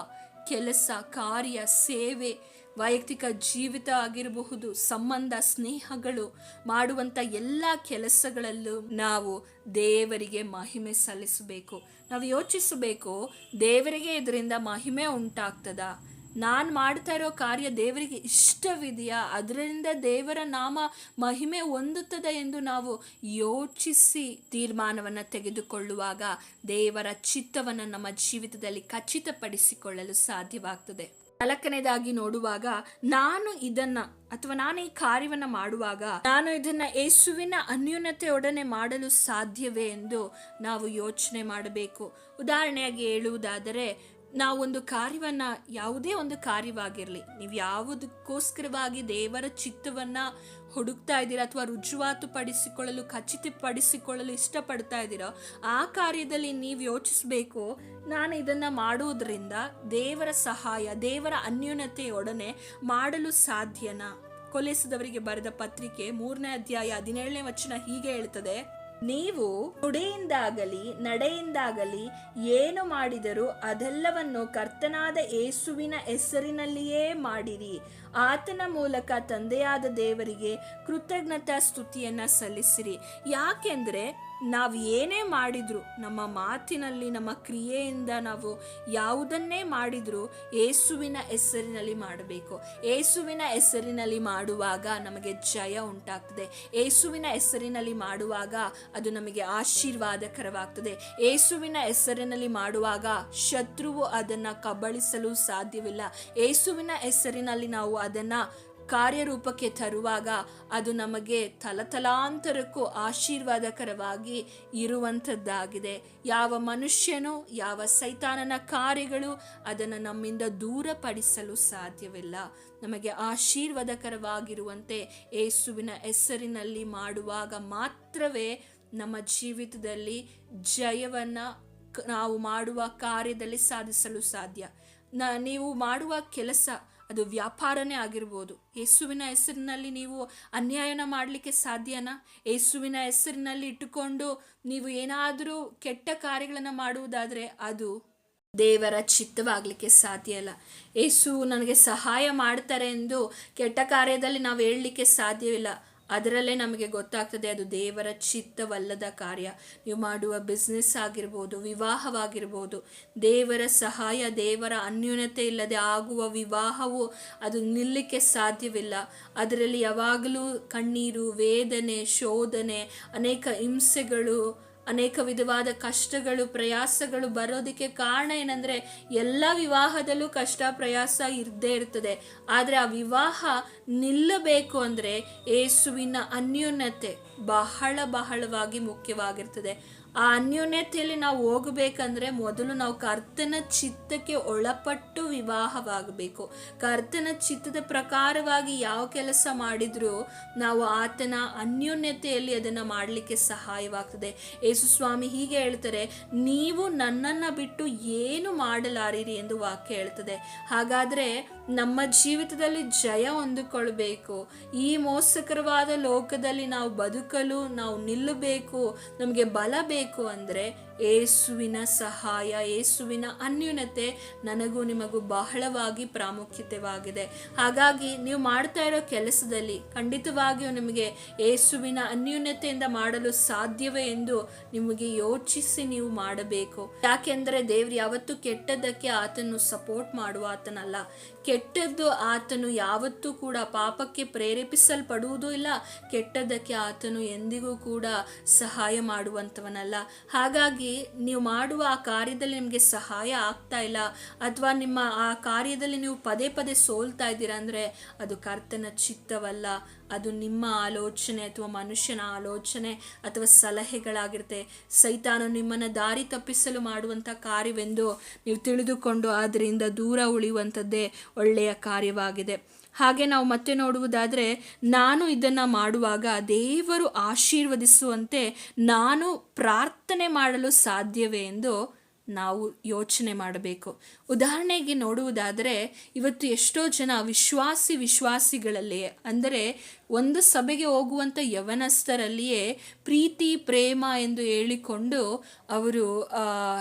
ಕೆಲಸ, ಕಾರ್ಯ, ಸೇವೆ, ವೈಯಕ್ತಿಕ ಜೀವಿತ ಆಗಿರಬಹುದು, ಸಂಬಂಧ, ಸ್ನೇಹಗಳು ಮಾಡುವಂಥ ಎಲ್ಲ ಕೆಲಸಗಳಲ್ಲೂ ನಾವು ದೇವರಿಗೆ ಮಹಿಮೆ ಸಲ್ಲಿಸಬೇಕು. ನಾವು ಯೋಚಿಸಬೇಕು, ದೇವರಿಗೆ ಇದರಿಂದ ಮಹಿಮೆ ಉಂಟಾಗ್ತದಾ? ನಾನು ಮಾಡ್ತಾ ಇರೋ ಕಾರ್ಯ ದೇವರಿಗೆ ಇಷ್ಟವಿದೆಯಾ? ಅದರಿಂದ ದೇವರ ನಾಮ ಮಹಿಮೆ ಹೊಂದುತ್ತದೆ ಎಂದು ನಾವು ಯೋಚಿಸಿ ತೀರ್ಮಾನವನ್ನು ತೆಗೆದುಕೊಳ್ಳುವಾಗ ದೇವರ ಚಿತ್ತವನ್ನು ನಮ್ಮ ಜೀವಿತದಲ್ಲಿ ಖಚಿತಪಡಿಸಿಕೊಳ್ಳಲು ಸಾಧ್ಯವಾಗ್ತದೆ. ನಾಲ್ಕನೇದಾಗಿ ನೋಡುವಾಗ ನಾನು ಇದನ್ನ ಅಥವಾ ನಾನು ಈ ಕಾರ್ಯವನ್ನು ಮಾಡುವಾಗ ನಾನು ಇದನ್ನ ಯೇಸುವಿನ ಅನ್ಯೂನತೆಯೊಡನೆ ಮಾಡಲು ಸಾಧ್ಯವೇ ಎಂದು ನಾವು ಯೋಚನೆ ಮಾಡಬೇಕು. ಉದಾಹರಣೆಯಾಗಿ ಹೇಳುವುದಾದರೆ ನಾವೊಂದು ಕಾರ್ಯವನ್ನು ಯಾವುದೇ ಒಂದು ಕಾರ್ಯವಾಗಿರಲಿ, ನೀವು ಯಾವುದಕ್ಕೋಸ್ಕರವಾಗಿ ದೇವರ ಚಿತ್ತವನ್ನು ಹುಡುಕ್ತಾ ಇದ್ದೀರಾ ಅಥವಾ ರುಜುವಾತು ಪಡಿಸಿಕೊಳ್ಳಲು ಖಚಿತಪಡಿಸಿಕೊಳ್ಳಲು ಇಷ್ಟಪಡ್ತಾ ಇದ್ದೀರೋ, ಆ ಕಾರ್ಯದಲ್ಲಿ ನೀವು ಯೋಚಿಸಬೇಕು, ನಾನು ಇದನ್ನು ಮಾಡುವುದರಿಂದ ದೇವರ ಸಹಾಯ, ದೇವರ ಅನ್ಯೂನತೆಯೊಡನೆ ಮಾಡಲು ಸಾಧ್ಯನಾ? ಕೊಲೆಸದವರಿಗೆ ಬರೆದ ಪತ್ರಿಕೆ ಮೂರನೇ ಅಧ್ಯಾಯ ಹದಿನೇಳನೇ ವಚನ ಹೀಗೆ ಹೇಳ್ತದೆ ನೀವು ನುಡಿಯಿಂದಾಗಲಿ ನಡೆಯಿಂದಾಗಲಿ ಏನು ಮಾಡಿದರೂ ಅದೆಲ್ಲವನ್ನು ಕರ್ತನಾದ ಏಸುವಿನ ಹೆಸರಿನಲ್ಲಿಯೇ ಮಾಡಿರಿ. ಆತನ ಮೂಲಕ ತಂದೆಯಾದ ದೇವರಿಗೆ ಕೃತಜ್ಞತಾ ಸ್ತುತಿಯನ್ನ ಸಲ್ಲಿಸಿರಿ. ಯಾಕೆಂದ್ರೆ ನಾವು ಏನೇ ಮಾಡಿದ್ರು, ನಮ್ಮ ಮಾತಿನಲ್ಲಿ, ನಮ್ಮ ಕ್ರಿಯೆಯಿಂದ ನಾವು ಯಾವುದನ್ನೇ ಮಾಡಿದ್ರು ಏಸುವಿನ ಹೆಸರಿನಲ್ಲಿ ಮಾಡಬೇಕು. ಏಸುವಿನ ಹೆಸರಿನಲ್ಲಿ ಮಾಡುವಾಗ ನಮಗೆ ಜಯ ಉಂಟಾಗ್ತದೆ. ಏಸುವಿನ ಹೆಸರಿನಲ್ಲಿ ಮಾಡುವಾಗ ಅದು ನಮಗೆ ಆಶೀರ್ವಾದಕರವಾಗ್ತದೆ. ಏಸುವಿನ ಹೆಸರಿನಲ್ಲಿ ಮಾಡುವಾಗ ಶತ್ರುವು ಅದನ್ನು ಕಬಳಿಸಲು ಸಾಧ್ಯವಿಲ್ಲ. ಏಸುವಿನ ಹೆಸರಿನಲ್ಲಿ ನಾವು ಅದನ್ನು ಕಾರ್ಯರೂಪಕ್ಕೆ ತರುವಾಗ ಅದು ನಮಗೆ ತಲತಲಾಂತರಕ್ಕೂ ಆಶೀರ್ವಾದಕರವಾಗಿ ಇರುವಂಥದ್ದಾಗಿದೆ. ಯಾವ ಮನುಷ್ಯನು, ಯಾವ ಸೈತಾನನ ಕಾರ್ಯಗಳು ಅದನ್ನು ನಮ್ಮಿಂದ ದೂರಪಡಿಸಲು ಸಾಧ್ಯವಿಲ್ಲ. ನಮಗೆ ಆಶೀರ್ವಾದಕರವಾಗಿರುವಂತೆ ಏಸುವಿನ ಹೆಸರಿನಲ್ಲಿ ಮಾಡುವಾಗ ಮಾತ್ರವೇ ನಮ್ಮ ಜೀವಿತದಲ್ಲಿ ಜಯವನ್ನು ನಾವು ಮಾಡುವ ಕಾರ್ಯದಲ್ಲಿ ಸಾಧಿಸಲು ಸಾಧ್ಯ. ನ, ನೀವು ಮಾಡುವ ಕೆಲಸ ಅದು ವ್ಯಾಪಾರನೇ ಆಗಿರ್ಬೋದು. ಯೇಸುವಿನ ಹೆಸರಿನಲ್ಲಿ ನೀವು ಅನ್ಯಾಯನ ಮಾಡಲಿಕ್ಕೆ ಸಾಧ್ಯನಾ? ಯೇಸುವಿನ ಹೆಸರಿನಲ್ಲಿ ಇಟ್ಟುಕೊಂಡು ನೀವು ಏನಾದರೂ ಕೆಟ್ಟ ಕಾರ್ಯಗಳನ್ನು ಮಾಡುವುದಾದರೆ ಅದು ದೇವರ ಚಿತ್ತವಾಗಲಿಕ್ಕೆ ಸಾಧ್ಯ ಇಲ್ಲ ಯೇಸು ನನಗೆ ಸಹಾಯ ಮಾಡ್ತಾರೆ ಎಂದು ಕೆಟ್ಟ ಕಾರ್ಯದಲ್ಲಿ ನಾವು ಹೇಳಲಿಕ್ಕೆ ಸಾಧ್ಯವಿಲ್ಲ. ಅದರಲ್ಲೇ ನಮಗೆ ಗೊತ್ತಾಗ್ತದೆ ಅದು ದೇವರ ಚಿತ್ತವಲ್ಲದ ಕಾರ್ಯ. ನೀವು ಮಾಡುವ ಬಿಸ್ನೆಸ್ ಆಗಿರ್ಬೋದು, ವಿವಾಹವಾಗಿರ್ಬೋದು, ದೇವರ ಸಹಾಯ, ದೇವರ ಅನ್ಯೂನತೆ ಇಲ್ಲದೆ ಆಗುವ ವಿವಾಹವು ಅದು ನಿಲ್ಲಕ್ಕೆ ಸಾಧ್ಯವಿಲ್ಲ. ಅದರಲ್ಲಿ ಯಾವಾಗಲೂ ಕಣ್ಣೀರು, ವೇದನೆ, ಶೋಧನೆ, ಅನೇಕ ಹಿಂಸೆಗಳು ಅನೇಕ ವಿಧವಾದ ಕಷ್ಟಗಳು, ಪ್ರಯಾಸಗಳು ಬರೋದಕ್ಕೆ ಕಾರಣ ಏನಂದರೆ ಎಲ್ಲ ವಿವಾಹದಲ್ಲೂ ಕಷ್ಟ, ಪ್ರಯಾಸ ಇರದೇ ಇರ್ತದೆ. ಆದರೆ ಆ ವಿವಾಹ ನಿಲ್ಲಬೇಕು ಅಂದರೆ ಏಸುವಿನ ಅನ್ಯೋನ್ಯತೆ ಬಹಳ ಬಹಳವಾಗಿ ಮುಖ್ಯವಾಗಿರ್ತದೆ. ಆ ಅನ್ಯೋನ್ಯತೆಯಲ್ಲಿ ನಾವು ಹೋಗಬೇಕಂದ್ರೆ ಮೊದಲು ನಾವು ಕರ್ತನ ಚಿತ್ತಕ್ಕೆ ಒಳಪಟ್ಟು ವಿವಾಹವಾಗಬೇಕು. ಕರ್ತನ ಚಿತ್ತದ ಪ್ರಕಾರವಾಗಿ ಯಾವ ಕೆಲಸ ಮಾಡಿದ್ರೂ ನಾವು ಆತನ ಅನ್ಯೋನ್ಯತೆಯಲ್ಲಿ ಅದನ್ನು ಮಾಡಲಿಕ್ಕೆ ಸಹಾಯವಾಗ್ತದೆ. ಯೇಸು ಸ್ವಾಮಿ ಹೀಗೆ ಹೇಳ್ತಾರೆ, ನೀವು ನನ್ನನ್ನು ಬಿಟ್ಟು ಏನು ಮಾಡಲಾರಿರಿ? ಎಂದು ವಾಕ್ಯ ಹೇಳ್ತದೆ. ಹಾಗಾದರೆ ನಮ್ಮ ಜೀವಿತದಲ್ಲಿ ಜಯ ಹೊಂದಿಕೊಳ್ಬೇಕು. ಈ ಮೋಸಕರವಾದ ಲೋಕದಲ್ಲಿ ನಾವು ಬದುಕಲು ನಾವು ನಿಲ್ಲಬೇಕು, ನಮಗೆ ಬಲ ಬೇಕು ಅಂದರೆ ಏಸುವಿನ ಸಹಾಯ ಏಸುವಿನ ಅನ್ಯೂನತೆ ನನಗೂ ನಿಮಗೂ ಬಹಳವಾಗಿ ಪ್ರಾಮುಖ್ಯತೆವಾಗಿದೆ. ಹಾಗಾಗಿ ನೀವು ಮಾಡ್ತಾ ಇರೋ ಕೆಲಸದಲ್ಲಿ ಖಂಡಿತವಾಗಿಯೂ ನಿಮಗೆ ಏಸುವಿನ ಅನ್ಯೂನತೆಯಿಂದ ಮಾಡಲು ಸಾಧ್ಯವೇ ಎಂದು ನಿಮಗೆ ಯೋಚಿಸಿ ನೀವು ಮಾಡಬೇಕು. ಯಾಕೆಂದರೆ ದೇವ್ರು ಯಾವತ್ತೂ ಕೆಟ್ಟದ್ದಕ್ಕೆ ಆತನು ಸಪೋರ್ಟ್ ಮಾಡುವ ಆತನಲ್ಲ. ಕೆಟ್ಟದ್ದು ಆತನು ಯಾವತ್ತೂ ಕೂಡ ಪಾಪಕ್ಕೆ ಪ್ರೇರೇಪಿಸಲ್ಪಡುವುದೂ ಇಲ್ಲ, ಕೆಟ್ಟದ್ದಕ್ಕೆ ಆತನು ಎಂದಿಗೂ ಕೂಡ ಸಹಾಯ ಮಾಡುವಂಥವನಲ್ಲ. ಹಾಗಾಗಿ ನೀವು ಮಾಡುವ ಆ ಕಾರ್ಯದಲ್ಲಿ ನಿಮಗೆ ಸಹಾಯ ಆಗ್ತಾ ಇಲ್ಲ, ಅಥವಾ ನಿಮ್ಮ ಆ ಕಾರ್ಯದಲ್ಲಿ ನೀವು ಪದೇ ಪದೇ ಸೋಲ್ತಾ ಇದ್ದೀರಾ ಅಂದರೆ ಅದು ಕರ್ತನ ಚಿತ್ತವಲ್ಲ, ಅದು ನಿಮ್ಮ ಆಲೋಚನೆ ಅಥವಾ ಮನುಷ್ಯನ ಆಲೋಚನೆ ಅಥವಾ ಸಲಹೆಗಳಾಗಿರುತ್ತೆ. ಸೈತಾನು ನಿಮ್ಮನ್ನು ದಾರಿ ತಪ್ಪಿಸಲು ಮಾಡುವಂಥ ಕಾರ್ಯವೆಂದು ನೀವು ತಿಳಿದುಕೊಂಡು ಅದರಿಂದ ದೂರ ಉಳಿಯುವಂಥದ್ದೇ ಒಳ್ಳೆಯ ಕಾರ್ಯವಾಗಿದೆ. ಹಾಗೆ ನಾವು ಮತ್ತೆ ನೋಡುವುದಾದರೆ ನಾನು ಇದನ್ನು ಮಾಡುವಾಗ ದೇವರು ಆಶೀರ್ವದಿಸುವಂತೆ ನಾನು ಪ್ರಾರ್ಥನೆ ಮಾಡಲು ಸಾಧ್ಯವೇ ಎಂದು ನಾವು ಯೋಚನೆ ಮಾಡಬೇಕು. ಉದಾಹರಣೆಗೆ ನೋಡುವುದಾದರೆ ಇವತ್ತು ಎಷ್ಟೋ ಜನ ವಿಶ್ವಾಸಿ ವಿಶ್ವಾಸಿಗಳಲ್ಲಿ, ಅಂದರೆ ಒಂದು ಸಭೆಗೆ ಹೋಗುವಂಥ ಯವನಸ್ಥರಲ್ಲಿಯೇ ಪ್ರೀತಿ, ಪ್ರೇಮ ಎಂದು ಹೇಳಿಕೊಂಡು ಅವರು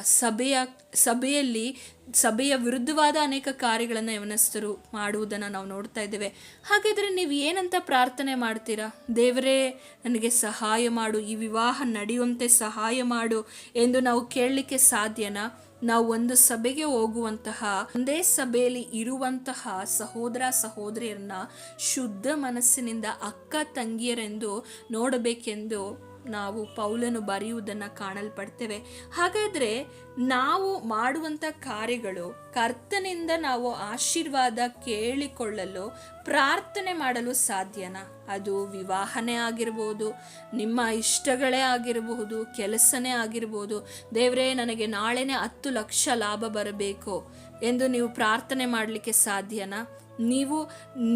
ಸಭೆಯ, ಸಭೆಯಲ್ಲಿ, ಸಭೆಯ ವಿರುದ್ಧವಾದ ಅನೇಕ ಕಾರ್ಯಗಳನ್ನು ಯವನಸ್ಥರು ಮಾಡುವುದನ್ನು ನಾವು ನೋಡ್ತಾ ಇದ್ದೇವೆ. ಹಾಗಿದ್ರೆ ನೀವು ಏನಂತ ಪ್ರಾರ್ಥನೆ ಮಾಡ್ತೀರಾ? ದೇವರೇ, ನನಗೆ ಸಹಾಯ ಮಾಡು, ಈ ವಿವಾಹ ನಡೆಯುವಂತೆ ಸಹಾಯ ಮಾಡು ಎಂದು ನಾವು ಕೇಳಲಿಕ್ಕೆ ಸಾಧ್ಯನಾ? ನಾವು ಒಂದು ಸಭೆಗೆ ಹೋಗುವಂತಹ ಒಂದೇ ಸಭೆಯಲ್ಲಿ ಇರುವಂತಹ ಸಹೋದರ ಸಹೋದರಿಯರನ್ನ ಶುದ್ಧ ಮನಸ್ಸಿನಿಂದ ಅಕ್ಕ ತಂಗಿಯರೆಂದು ನೋಡಬೇಕೆಂದು ನಾವು ಪೌಲನು ಬರೆಯುವುದನ್ನು ಕಾಣಲ್ಪಡ್ತೇವೆ. ಹಾಗಾದರೆ ನಾವು ಮಾಡುವಂಥ ಕಾರ್ಯಗಳು ಕರ್ತನಿಂದ ನಾವು ಆಶೀರ್ವಾದ ಕೇಳಿಕೊಳ್ಳಲು, ಪ್ರಾರ್ಥನೆ ಮಾಡಲು ಸಾಧ್ಯನಾ? ಅದು ವಿವಾಹನೇ ಆಗಿರ್ಬೋದು, ನಿಮ್ಮ ಇಷ್ಟಗಳೇ ಆಗಿರಬಹುದು, ಕೆಲಸನೇ ಆಗಿರ್ಬೋದು. ದೇವರೇ, ನನಗೆ ನಾಳೆನೇ ಹತ್ತು ಲಕ್ಷ ಲಾಭ ಬರಬೇಕು ಎಂದು ನೀವು ಪ್ರಾರ್ಥನೆ ಮಾಡಲಿಕ್ಕೆ ಸಾಧ್ಯನಾ? ನೀವು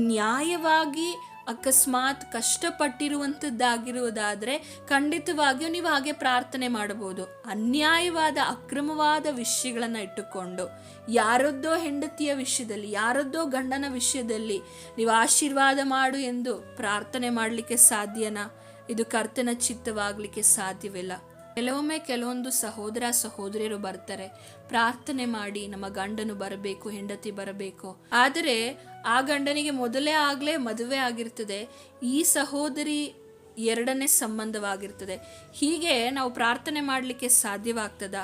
ನ್ಯಾಯವಾಗಿ ಅಕಸ್ಮಾತ್ ಕಷ್ಟಪಟ್ಟಿರುವಂಥದ್ದಾಗಿರುವುದಾದರೆ ಖಂಡಿತವಾಗಿಯೂ ನೀವು ಹಾಗೆ ಪ್ರಾರ್ಥನೆ ಮಾಡಬಹುದು. ಅನ್ಯಾಯವಾದ, ಅಕ್ರಮವಾದ ವಿಷಯಗಳನ್ನು ಇಟ್ಟುಕೊಂಡು, ಯಾರದ್ದೋ ಹೆಂಡತಿಯ ವಿಷಯದಲ್ಲಿ, ಯಾರದ್ದೋ ಗಂಡನ ವಿಷಯದಲ್ಲಿ ನೀವು ಆಶೀರ್ವಾದ ಮಾಡು ಎಂದು ಪ್ರಾರ್ಥನೆ ಮಾಡಲಿಕ್ಕೆ ಸಾಧ್ಯನಾ? ಇದು ಕರ್ತನ ಚಿತ್ತವಾಗಲಿಕ್ಕೆ ಸಾಧ್ಯವಿಲ್ಲ. ಕೆಲವೊಮ್ಮೆ ಕೆಲವೊಂದು ಸಹೋದರ ಸಹೋದರಿಯರು ಬರ್ತಾರೆ. ಪ್ರಾರ್ಥನೆ ಮಾಡಿ, ನಮ್ಮ ಗಂಡನು ಬರಬೇಕು, ಹೆಂಡತಿ ಬರಬೇಕು. ಆದರೆ ಆ ಗಂಡನಿಗೆ ಮೊದಲೇ ಆಗಲೇ ಮದುವೆ ಆಗಿರ್ತದೆ, ಈ ಸಹೋದರಿ ಎರಡನೇ ಸಂಬಂಧವಾಗಿರ್ತದೆ. ಹೀಗೆ ನಾವು ಪ್ರಾರ್ಥನೆ ಮಾಡಲಿಕ್ಕೆ ಸಾಧ್ಯವಾಗ್ತದ?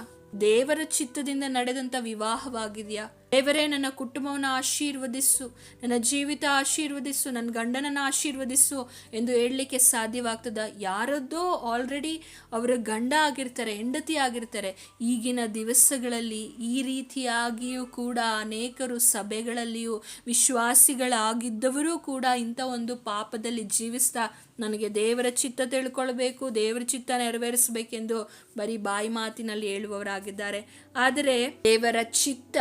ದೇವರ ಚಿತ್ತದಿಂದ ನಡೆದಂಥ ವಿವಾಹವಾಗಿದೆಯಾ? ದೇವರೇ ನನ್ನ ಕುಟುಂಬವನ್ನು ಆಶೀರ್ವದಿಸು ನನ್ನ ಜೀವಿತ ಆಶೀರ್ವದಿಸು ನನ್ನ ಗಂಡನನ್ನು ಆಶೀರ್ವದಿಸು ಎಂದು ಹೇಳಲಿಕ್ಕೆ ಸಾಧ್ಯವಾಗ್ತದ ಯಾರದ್ದೋ ಆಲ್ರೆಡಿ ಅವರ ಗಂಡ ಆಗಿರ್ತಾರೆ ಹೆಂಡತಿ ಆಗಿರ್ತಾರೆ ಈಗಿನ ದಿವಸಗಳಲ್ಲಿ ಈ ರೀತಿಯಾಗಿಯೂ ಕೂಡ ಅನೇಕರು ಸಭೆಗಳಲ್ಲಿಯೂ ವಿಶ್ವಾಸಿಗಳಾಗಿದ್ದವರೂ ಕೂಡ ಇಂಥ ಒಂದು ಪಾಪದಲ್ಲಿ ಜೀವಿಸ್ತಾ ನನಗೆ ದೇವರ ಚಿತ್ತ ತಿಳ್ಕೊಳ್ಬೇಕು, ದೇವರ ಚಿತ್ತ ನೆರವೇರಿಸಬೇಕೆಂದು ಬರೀ ಬಾಯಿ ಮಾತಿನಲ್ಲಿ ಹೇಳುವವರಾಗಿದ್ದಾರೆ. ಆದರೆ ದೇವರ ಚಿತ್ತ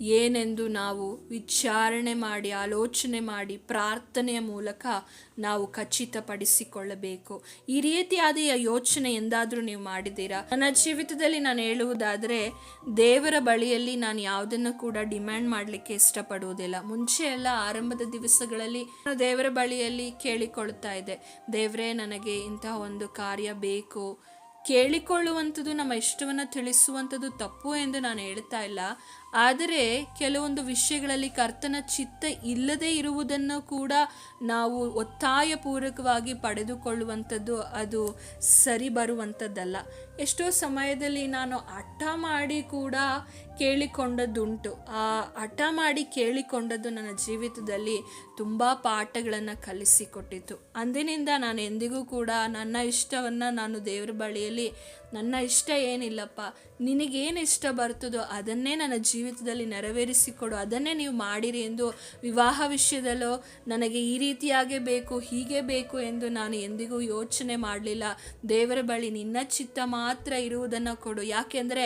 ಏನೆಂದು ನಾವು ವಿಚಾರಣೆ ಮಾಡಿ, ಆಲೋಚನೆ ಮಾಡಿ ಪ್ರಾರ್ಥನೆಯ ಮೂಲಕ ನಾವು ಖಚಿತಪಡಿಸಿಕೊಳ್ಳಬೇಕು. ಈ ರೀತಿಯಾದ ಯೋಚನೆ ಎಂದಾದರೂ ನೀವು ಮಾಡಿದ್ದೀರಾ? ನನ್ನ ಜೀವಿತದಲ್ಲಿ ನಾನು ಹೇಳುವುದಾದರೆ, ದೇವರ ಬಳಿಯಲ್ಲಿ ನಾನು ಯಾವುದನ್ನು ಕೂಡ ಡಿಮ್ಯಾಂಡ್ ಮಾಡಲಿಕ್ಕೆ ಇಷ್ಟಪಡುವುದಿಲ್ಲ. ಮುಂಚೆ ಎಲ್ಲ ಆರಂಭದ ದಿವಸಗಳಲ್ಲಿ ನಾನು ದೇವರ ಬಳಿಯಲ್ಲಿ ಕೇಳಿಕೊಳ್ತಾ ಇದ್ದೆ. ದೇವರೇ, ನನಗೆ ಇಂತಹ ಒಂದು ಕಾರ್ಯ ಬೇಕು. ಕೇಳಿಕೊಳ್ಳುವಂಥದ್ದು, ನಮ್ಮ ಇಷ್ಟವನ್ನು ತಿಳಿಸುವಂಥದ್ದು ತಪ್ಪು ಎಂದು ನಾನು ಹೇಳ್ತಾ ಇಲ್ಲ. ಆದರೆ ಕೆಲವೊಂದು ವಿಷಯಗಳಲ್ಲಿ ಕರ್ತನ ಚಿತ್ತ ಇಲ್ಲದೆ ಇರುವುದನ್ನು ಕೂಡ ನಾವು ಒತ್ತಾಯಪೂರ್ವಕವಾಗಿ ಪಡೆದುಕೊಳ್ಳುವಂಥದ್ದು ಅದು ಸರಿ ಬರುವಂಥದ್ದಲ್ಲ. ಎಷ್ಟೋ ಸಮಯದಲ್ಲಿ ನಾನು ಹಠ ಮಾಡಿ ಕೂಡ ಕೇಳಿಕೊಂಡದ್ದುಂಟು. ಆ ಹಠ ಮಾಡಿ ಕೇಳಿಕೊಂಡದ್ದು ನನ್ನ ಜೀವಿತದಲ್ಲಿ ತುಂಬ ಪಾಠಗಳನ್ನು ಕಲಿಸಿಕೊಟ್ಟಿತು ಅಂದಿನಿಂದ ನಾನು ಎಂದಿಗೂ ಕೂಡ ನನ್ನ ಇಷ್ಟವನ್ನು ನಾನು ದೇವರ ಬಳಿಯಲ್ಲಿ, ನನ್ನ ಇಷ್ಟ ಏನಿಲ್ಲಪ್ಪ, ನಿನಗೇನು ಇಷ್ಟ ಬರ್ತದೋ ಅದನ್ನೇ ನನ್ನ ಜೀವಿತದಲ್ಲಿ ನೆರವೇರಿಸಿಕೊಡು, ಅದನ್ನೇ ನೀವು ಮಾಡಿರಿ ಎಂದು ವಿವಾಹ ವಿಷಯದಲ್ಲೋ ನನಗೆ ಈ ರೀತಿಯಾಗೇ ಬೇಕು, ಹೀಗೆ ಬೇಕು ಎಂದು ನಾನು ಎಂದಿಗೂ ಯೋಚನೆ ಮಾಡಲಿಲ್ಲ. ದೇವರ ಬಳಿ ನಿನ್ನ ಚಿತ್ತ ಮಾತ್ರ ಇರುವುದನ್ನು ಕೊಡು. ಯಾಕೆಂದರೆ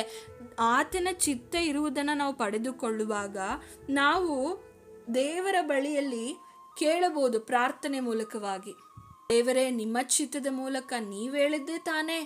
ಆತನ ಚಿತ್ತ ಇರುವುದನ್ನು ನಾವು ಪಡೆದುಕೊಳ್ಳುವಾಗ ನಾವು ದೇವರ ಬಳಿಯಲ್ಲಿ ಕೇಳಬಹುದು ಪ್ರಾರ್ಥನೆ ಮೂಲಕವಾಗಿ. ದೇವರೇ, ನಿಮ್ಮ ಚಿತ್ತದ ಮೂಲಕ ನೀವು ಹೇಳಿದ್ದೆ ತಾನೇ.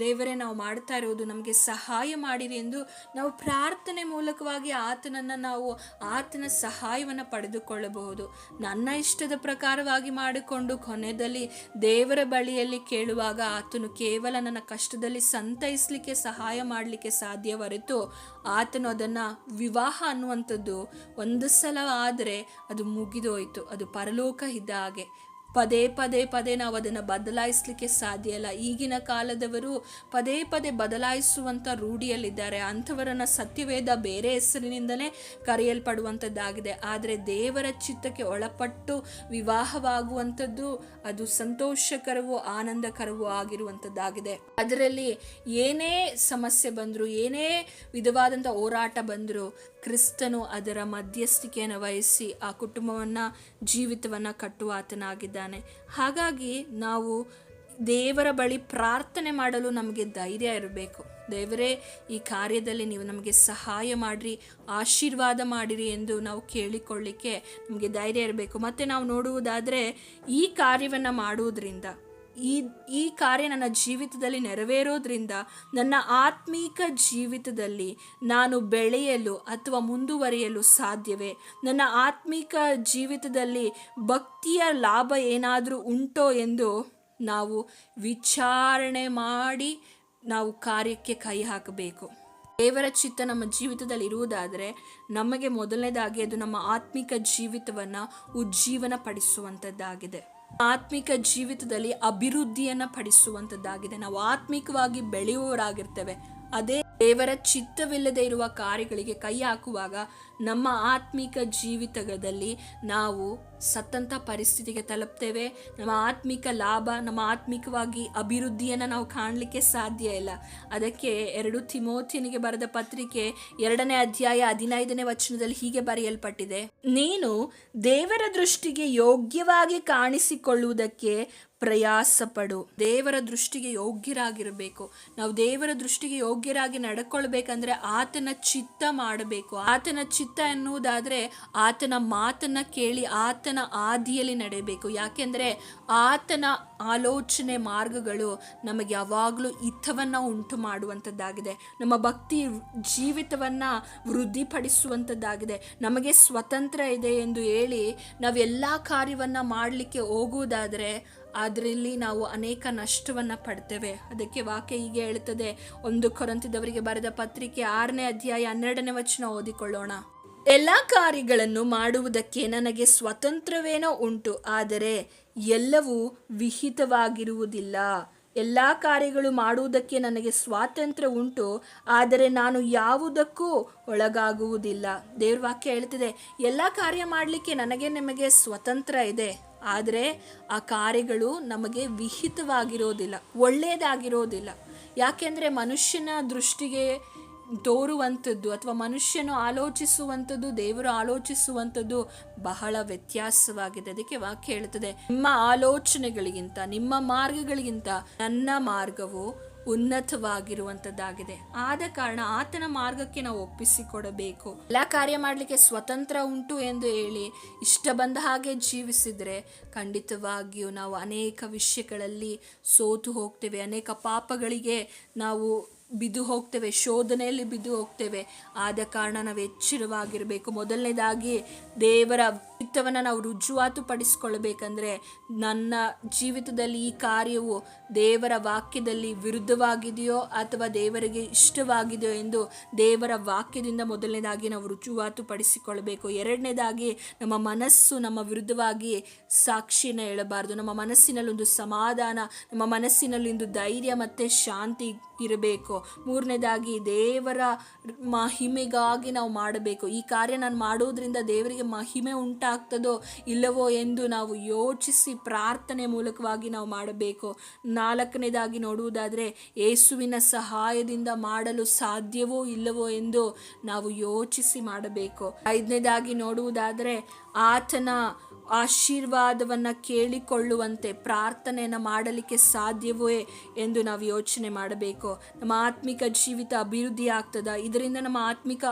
ದೇವರೇ, ನಾವು ಮಾಡ್ತಾ ಇರೋದು ನಮಗೆ ಸಹಾಯ ಮಾಡಿರಿ ಎಂದು ನಾವು ಪ್ರಾರ್ಥನೆ ಮೂಲಕವಾಗಿ ಆತನನ್ನು ನಾವು ಆತನ ಸಹಾಯವನ್ನು ಪಡೆದುಕೊಳ್ಳಬಹುದು. ನನ್ನ ಇಷ್ಟದ ಪ್ರಕಾರವಾಗಿ ಮಾಡಿಕೊಂಡು ಕೊನೆಯಲ್ಲಿ ದೇವರ ಬಳಿಯಲ್ಲಿ ಕೇಳುವಾಗ ಆತನು ಕೇವಲ ನನ್ನ ಕಷ್ಟದಲ್ಲಿ ಸಂತೈಸಲಿಕ್ಕೆ ಸಹಾಯ ಮಾಡಲಿಕ್ಕೆ ಸಾಧ್ಯ ಹೊರತು ಆತನು ಅದನ್ನು ವಿವಾಹ ಅನ್ನುವಂಥದ್ದು ಒಂದು ಸಲ ಆದರೆ ಅದು ಮುಗಿದೋಯ್ತು. ಅದು ಪರಲೋಕ ಇದ್ದ ಹಾಗೆ. ಪದೇ ಪದೇ ಪದೇ ನಾವು ಅದನ್ನು ಬದಲಾಯಿಸಲಿಕ್ಕೆ ಸಾಧ್ಯ ಇಲ್ಲ. ಈಗಿನ ಕಾಲದವರು ಪದೇ ಪದೇ ಬದಲಾಯಿಸುವಂಥ ರೂಢಿಯಲ್ಲಿದ್ದಾರೆ. ಅಂಥವರನ್ನು ಸತ್ಯವೇದ ಬೇರೆ ಹೆಸರಿನಿಂದಲೇ ಕರೆಯಲ್ಪಡುವಂಥದ್ದಾಗಿದೆ. ಆದರೆ ದೇವರ ಚಿತ್ತಕ್ಕೆ ಒಳಪಟ್ಟು ವಿವಾಹವಾಗುವಂಥದ್ದು ಅದು ಸಂತೋಷಕರವೂ ಆನಂದಕರವೂ ಆಗಿರುವಂಥದ್ದಾಗಿದೆ. ಅದರಲ್ಲಿ ಏನೇ ಸಮಸ್ಯೆ ಬಂದರೂ, ಏನೇ ವಿಧವಾದಂಥ ಹೋರಾಟ ಬಂದರೂ ಕ್ರಿಸ್ತನು ಅದರ ಮಧ್ಯಸ್ಥಿಕೆಯನ್ನು ವಹಿಸಿ ಆ ಕುಟುಂಬವನ್ನು, ಜೀವಿತವನ್ನು ಕಟ್ಟುವ ಆತನಾಗಿದ್ದಾನೆ. ಹಾಗಾಗಿ ನಾವು ದೇವರ ಬಳಿ ಪ್ರಾರ್ಥನೆ ಮಾಡಲು ನಮಗೆ ಧೈರ್ಯ ಇರಬೇಕು. ದೇವರೇ, ಈ ಕಾರ್ಯದಲ್ಲಿ ನೀವು ನಮಗೆ ಸಹಾಯ ಮಾಡಿರಿ, ಆಶೀರ್ವಾದ ಮಾಡಿರಿ ಎಂದು ನಾವು ಕೇಳಿಕೊಳ್ಳಿಕ್ಕೆ ನಮಗೆ ಧೈರ್ಯ ಇರಬೇಕು. ಮತ್ತು ನಾವು ನೋಡುವುದಾದರೆ ಈ ಕಾರ್ಯವನ್ನು ಮಾಡುವುದರಿಂದ ಈ ಈ ಕಾರ್ಯ ನನ್ನ ಜೀವಿತದಲ್ಲಿ ನೆರವೇರೋದ್ರಿಂದ, ನನ್ನ ಆತ್ಮೀಕ ಜೀವಿತದಲ್ಲಿ ನಾನು ಬೆಳೆಯಲು ಅಥವಾ ಮುಂದುವರಿಯಲು ಸಾಧ್ಯವೇ? ನನ್ನ ಆತ್ಮೀಕ ಜೀವಿತದಲ್ಲಿ ಭಕ್ತಿಯ ಲಾಭ ಏನಾದರೂ ಉಂಟೋ ಎಂದು ನಾವು ವಿಚಾರಣೆ ಮಾಡಿ ನಾವು ಕಾರ್ಯಕ್ಕೆ ಕೈ ಹಾಕಬೇಕು. ದೇವರ ಚಿತ್ತ ನಮ್ಮ ಜೀವಿತದಲ್ಲಿ ಇರುವುದಾದರೆ, ನಮಗೆ ಮೊದಲನೇದಾಗಿ ಅದು ನಮ್ಮ ಆತ್ಮಿಕ ಜೀವಿತವನ್ನು ಉಜ್ಜೀವನ ಪಡಿಸುವಂಥದ್ದಾಗಿದೆ ಆತ್ಮಿಕ ಜೀವಿತದಲ್ಲಿ ಅಭಿವೃದ್ಧಿಯನ್ನು ಪಡಿಸುವಂಥದ್ದಾಗಿದೆ ನಾವು ಆತ್ಮಿಕವಾಗಿ ಬೆಳೆಯುವವರಾಗಿರ್ತೇವೆ. ಅದೇ ದೇವರ ಚಿತ್ತವಿಲ್ಲದೆ ಇರುವ ಕಾರ್ಯಗಳಿಗೆ ಕೈ ಹಾಕುವಾಗ ನಮ್ಮ ಆತ್ಮಿಕ ಜೀವಿತದಲ್ಲಿ ನಾವು ಸತ್ತಂಥ ಪರಿಸ್ಥಿತಿಗೆ ತಲುಪ್ತೇವೆ. ನಮ್ಮ ಆತ್ಮಿಕ ಲಾಭ, ನಮ್ಮ ಆತ್ಮಿಕವಾಗಿ ಅಭಿವೃದ್ಧಿಯನ್ನು ನಾವು ಕಾಣಲಿಕ್ಕೆ ಸಾಧ್ಯ ಇಲ್ಲ. ಅದಕ್ಕೆ ಎರಡು ತಿಮೋತಿನಿಗೆ ಬರೆದ ಪತ್ರಿಕೆ ಎರಡನೇ ಅಧ್ಯಾಯ ಹದಿನೈದನೇ ವಚನದಲ್ಲಿ ಹೀಗೆ ಬರೆಯಲ್ಪಟ್ಟಿದೆ. ನೀನು ದೇವರ ದೃಷ್ಟಿಗೆ ಯೋಗ್ಯವಾಗಿ ಕಾಣಿಸಿಕೊಳ್ಳುವುದಕ್ಕೆ ಪ್ರಯಾಸ ಪಡು ದೇವರ ದೃಷ್ಟಿಗೆ ಯೋಗ್ಯರಾಗಿರಬೇಕು. ನಾವು ದೇವರ ದೃಷ್ಟಿಗೆ ಯೋಗ್ಯರಾಗಿ ನಡ್ಕೊಳ್ಬೇಕಂದ್ರೆ ಆತನ ಚಿತ್ತ ಮಾಡಬೇಕು. ಆತನ ಚಿತ್ತ ಎನ್ನುವುದಾದರೆ ಆತನ ಮಾತನ್ನ ಕೇಳಿ ಆತನ ಆದಿಯಲ್ಲಿ ನಡೆಯಬೇಕು ಯಾಕೆಂದರೆ ಆತನ ಆಲೋಚನೆ ಮಾರ್ಗಗಳು ನಮಗೆ ಯಾವಾಗಲೂ ಹಿತವನ್ನು ಉಂಟು ಮಾಡುವಂಥದ್ದಾಗಿದೆ ನಮ್ಮ ಭಕ್ತಿ ಜೀವಿತವನ್ನು ವೃದ್ಧಿಪಡಿಸುವಂಥದ್ದಾಗಿದೆ. ನಮಗೆ ಸ್ವತಂತ್ರ ಇದೆ ಎಂದು ಹೇಳಿ ನಾವೆಲ್ಲ ಕಾರ್ಯವನ್ನು ಮಾಡಲಿಕ್ಕೆ ಹೋಗುವುದಾದರೆ ಅದರಲ್ಲಿ ನಾವು ಅನೇಕ ನಷ್ಟವನ್ನು ಪಡ್ತೇವೆ. ಅದಕ್ಕೆ ವಾಕ್ಯ ಹೀಗೆ ಹೇಳ್ತದೆ ಒಂದು ಕೊರಂತಿದವರಿಗೆ ಬರೆದ ಪತ್ರಿಕೆ ಆರನೇ ಅಧ್ಯಾಯ ಹನ್ನೆರಡನೇ ವಚನ ಓದಿಕೊಳ್ಳೋಣ. ಎಲ್ಲ ಕಾರ್ಯಗಳನ್ನು ಮಾಡುವುದಕ್ಕೆ ನನಗೆ ಸ್ವತಂತ್ರವೇನೋ ಉಂಟು. ಆದರೆ ಎಲ್ಲವೂ ವಿಹಿತವಾಗಿರುವುದಿಲ್ಲ. ಎಲ್ಲ ಕಾರ್ಯಗಳು ಮಾಡುವುದಕ್ಕೆ ನನಗೆ ಸ್ವಾತಂತ್ರ್ಯ ಉಂಟು. ಆದರೆ ನಾನು ಯಾವುದಕ್ಕೂ ಒಳಗಾಗುವುದಿಲ್ಲ. ದೇವ್ರ ವಾಕ್ಯ ಹೇಳ್ತಿದೆ ಎಲ್ಲ ಕಾರ್ಯ ಮಾಡಲಿಕ್ಕೆ ನನಗೆ ನಿಮಗೆ ಸ್ವತಂತ್ರ ಇದೆ. ಆದರೆ ಆ ಕಾರ್ಯಗಳು ನಮಗೆ ವಿಹಿತವಾಗಿರೋದಿಲ್ಲ ಒಳ್ಳೆಯದಾಗಿರೋದಿಲ್ಲ ಯಾಕೆಂದರೆ ಮನುಷ್ಯನ ದೃಷ್ಟಿಗೆ ತೋರುವಂಥದ್ದು ಅಥವಾ ಮನುಷ್ಯನು ಆಲೋಚಿಸುವಂಥದ್ದು, ದೇವರು ಆಲೋಚಿಸುವಂಥದ್ದು ಬಹಳ ವ್ಯತ್ಯಾಸವಾಗಿದೆ. ಅದಕ್ಕೆ ವಾಕ್ಯ ಹೇಳ್ತದೆ ನಿಮ್ಮ ಆಲೋಚನೆಗಳಿಗಿಂತ, ನಿಮ್ಮ ಮಾರ್ಗಗಳಿಗಿಂತ ನನ್ನ ಮಾರ್ಗವು ಉನ್ನತವಾಗಿರುವಂಥದ್ದಾಗಿದೆ ಆದ ಕಾರಣ ಆತನ ಮಾರ್ಗಕ್ಕೆ ನಾವು ಒಪ್ಪಿಸಿಕೊಡಬೇಕು. ಎಲ್ಲ ಕಾರ್ಯ ಮಾಡಲಿಕ್ಕೆ ಸ್ವತಂತ್ರ ಉಂಟು ಎಂದು ಹೇಳಿ ಇಷ್ಟ ಬಂದ ಹಾಗೆ ಜೀವಿಸಿದರೆ ಖಂಡಿತವಾಗಿಯೂ ನಾವು ಅನೇಕ ವಿಷಯಗಳಲ್ಲಿ ಸೋತು ಹೋಗ್ತೇವೆ. ಅನೇಕ ಪಾಪಗಳಿಗೆ ನಾವು ಬಿದ್ದು ಹೋಗ್ತೇವೆ. ಶೋಧನೆಯಲ್ಲಿ ಬಿದ್ದು ಹೋಗ್ತೇವೆ. ಆದ ಕಾರಣ ನಾವು ಎಚ್ಚರವಾಗಿರಬೇಕು ಮೊದಲನೇದಾಗಿ ದೇವರ ಚಿತ್ತವನ್ನು ನಾವು ರುಜುವಾತು ಪಡಿಸ್ಕೊಳ್ಬೇಕಂದ್ರೆ ನನ್ನ ಜೀವಿತದಲ್ಲಿ ಈ ಕಾರ್ಯವು ದೇವರ ವಾಕ್ಯದಲ್ಲಿ ವಿರುದ್ಧವಾಗಿದೆಯೋ ಅಥವಾ ದೇವರಿಗೆ ಇಷ್ಟವಾಗಿದೆಯೋ ಎಂದು ದೇವರ ವಾಕ್ಯದಿಂದ ಮೊದಲನೇದಾಗಿ ನಾವು ರುಜುವಾತು ಪಡಿಸಿಕೊಳ್ಬೇಕು ಎರಡನೇದಾಗಿ ನಮ್ಮ ಮನಸ್ಸು ನಮ್ಮ ವಿರುದ್ಧವಾಗಿ ಸಾಕ್ಷಿನ ಹೇಳಬಾರ್ದು. ನಮ್ಮ ಮನಸ್ಸಿನಲ್ಲಿ ಒಂದು ಸಮಾಧಾನ, ನಮ್ಮ ಮನಸ್ಸಿನಲ್ಲಿ ಒಂದು ಧೈರ್ಯ ಮತ್ತು ಶಾಂತಿ ಇರಬೇಕು. ಮೂರನೇದಾಗಿ ದೇವರ ಮಹಿಮೆಗಾಗಿ ನಾವು ಮಾಡಬೇಕು. ಈ ಕಾರ್ಯ ನಾನು ಮಾಡೋದ್ರಿಂದ ದೇವರಿಗೆ ಮಹಿಮೆ ಉಂಟಾಗ್ತದೋ ಇಲ್ಲವೋ ಎಂದು ನಾವು ಯೋಚಿಸಿ ಪ್ರಾರ್ಥನೆ ಮೂಲಕವಾಗಿ ನಾವು ಮಾಡಬೇಕು. ನಾಲ್ಕನೇದಾಗಿ ನೋಡುವುದಾದರೆ, ಯೇಸುವಿನ ಸಹಾಯದಿಂದ ಮಾಡಲು ಸಾಧ್ಯವೋ ಇಲ್ಲವೋ ಎಂದು ನಾವು ಯೋಚಿಸಿ ಮಾಡಬೇಕು. ಐದನೇದಾಗಿ ನೋಡುವುದಾದರೆ, ಆತನ ಆಶೀರ್ವಾದವನ್ನು ಕೇಳಿಕೊಳ್ಳುವಂತೆ ಪ್ರಾರ್ಥನೆಯನ್ನು ಮಾಡಲಿಕ್ಕೆ ಸಾಧ್ಯವೇ ಎಂದು ನಾವು ಯೋಚನೆ ಮಾಡಬೇಕು. ನಮ್ಮ ಆತ್ಮಿಕ ಜೀವಿತ ಅಭಿವೃದ್ಧಿ ಆಗ್ತದ. ಇದರಿಂದ ನಮ್ಮ ಆತ್ಮಿಕ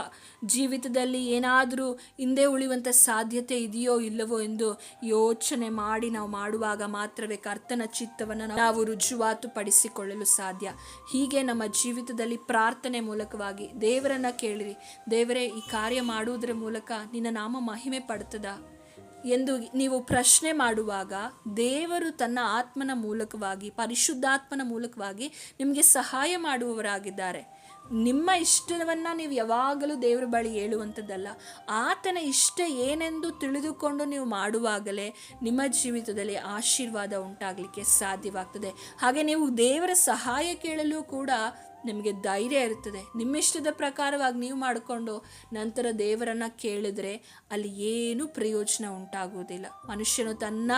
ಜೀವಿತದಲ್ಲಿ ಏನಾದರೂ ಹಿಂದೆ ಉಳಿಯುವಂಥ ಸಾಧ್ಯತೆ ಇದೆಯೋ ಇಲ್ಲವೋ ಎಂದು ಯೋಚನೆ ಮಾಡಿ ನಾವು ಮಾಡುವಾಗ ಮಾತ್ರವೇ ಕರ್ತನ ಚಿತ್ತವನ್ನು ನಾವು ರುಜುವಾತು ಪಡಿಸಿಕೊಳ್ಳಲು ಸಾಧ್ಯ. ಹೀಗೆ ನಮ್ಮ ಜೀವಿತದಲ್ಲಿ ಪ್ರಾರ್ಥನೆ ಮೂಲಕವಾಗಿ ದೇವರನ್ನು ಕೇಳಿರಿ. ದೇವರೇ, ಈ ಕಾರ್ಯ ಮಾಡುವುದರ ಮೂಲಕ ನಿನ್ನ ನಾಮ ಮಹಿಮೆ ಪಡ್ತದ. ಎಂದು ನೀವು ಪ್ರಶ್ನೆ ಮಾಡುವಾಗ ದೇವರು ತನ್ನ ಆತ್ಮನ ಮೂಲಕವಾಗಿ, ಪರಿಶುದ್ಧಾತ್ಮನ ಮೂಲಕವಾಗಿ ನಿಮಗೆ ಸಹಾಯ ಮಾಡುವವರಾಗಿದ್ದಾರೆ. ನಿಮ್ಮ ಇಷ್ಟವನ್ನು ನೀವು ಯಾವಾಗಲೂ ದೇವರ ಬಳಿ ಹೇಳುವಂಥದ್ದಲ್ಲ. ಆತನ ಇಷ್ಟ ಏನೆಂದು ತಿಳಿದುಕೊಂಡು ನೀವು ಮಾಡುವಾಗಲೇ ನಿಮ್ಮ ಜೀವಿತದಲ್ಲಿ ಆಶೀರ್ವಾದ ಉಂಟಾಗಲಿಕ್ಕೆ ಸಾಧ್ಯವಾಗ್ತದೆ. ಹಾಗೆ ನೀವು ದೇವರ ಸಹಾಯ ಕೇಳಲು ಕೂಡ ನಿಮಗೆ ಧೈರ್ಯ ಇರ್ತದೆ ನಿಮ್ಮಿಷ್ಟದ ಪ್ರಕಾರವಾಗಿ ನೀವು ಮಾಡಿಕೊಂಡು ನಂತರ ದೇವರನ್ನು ಕೇಳಿದರೆ ಅಲ್ಲಿ ಏನೂ ಪ್ರಯೋಜನ ಉಂಟಾಗುವುದಿಲ್ಲ. ಮನುಷ್ಯನು ತನ್ನ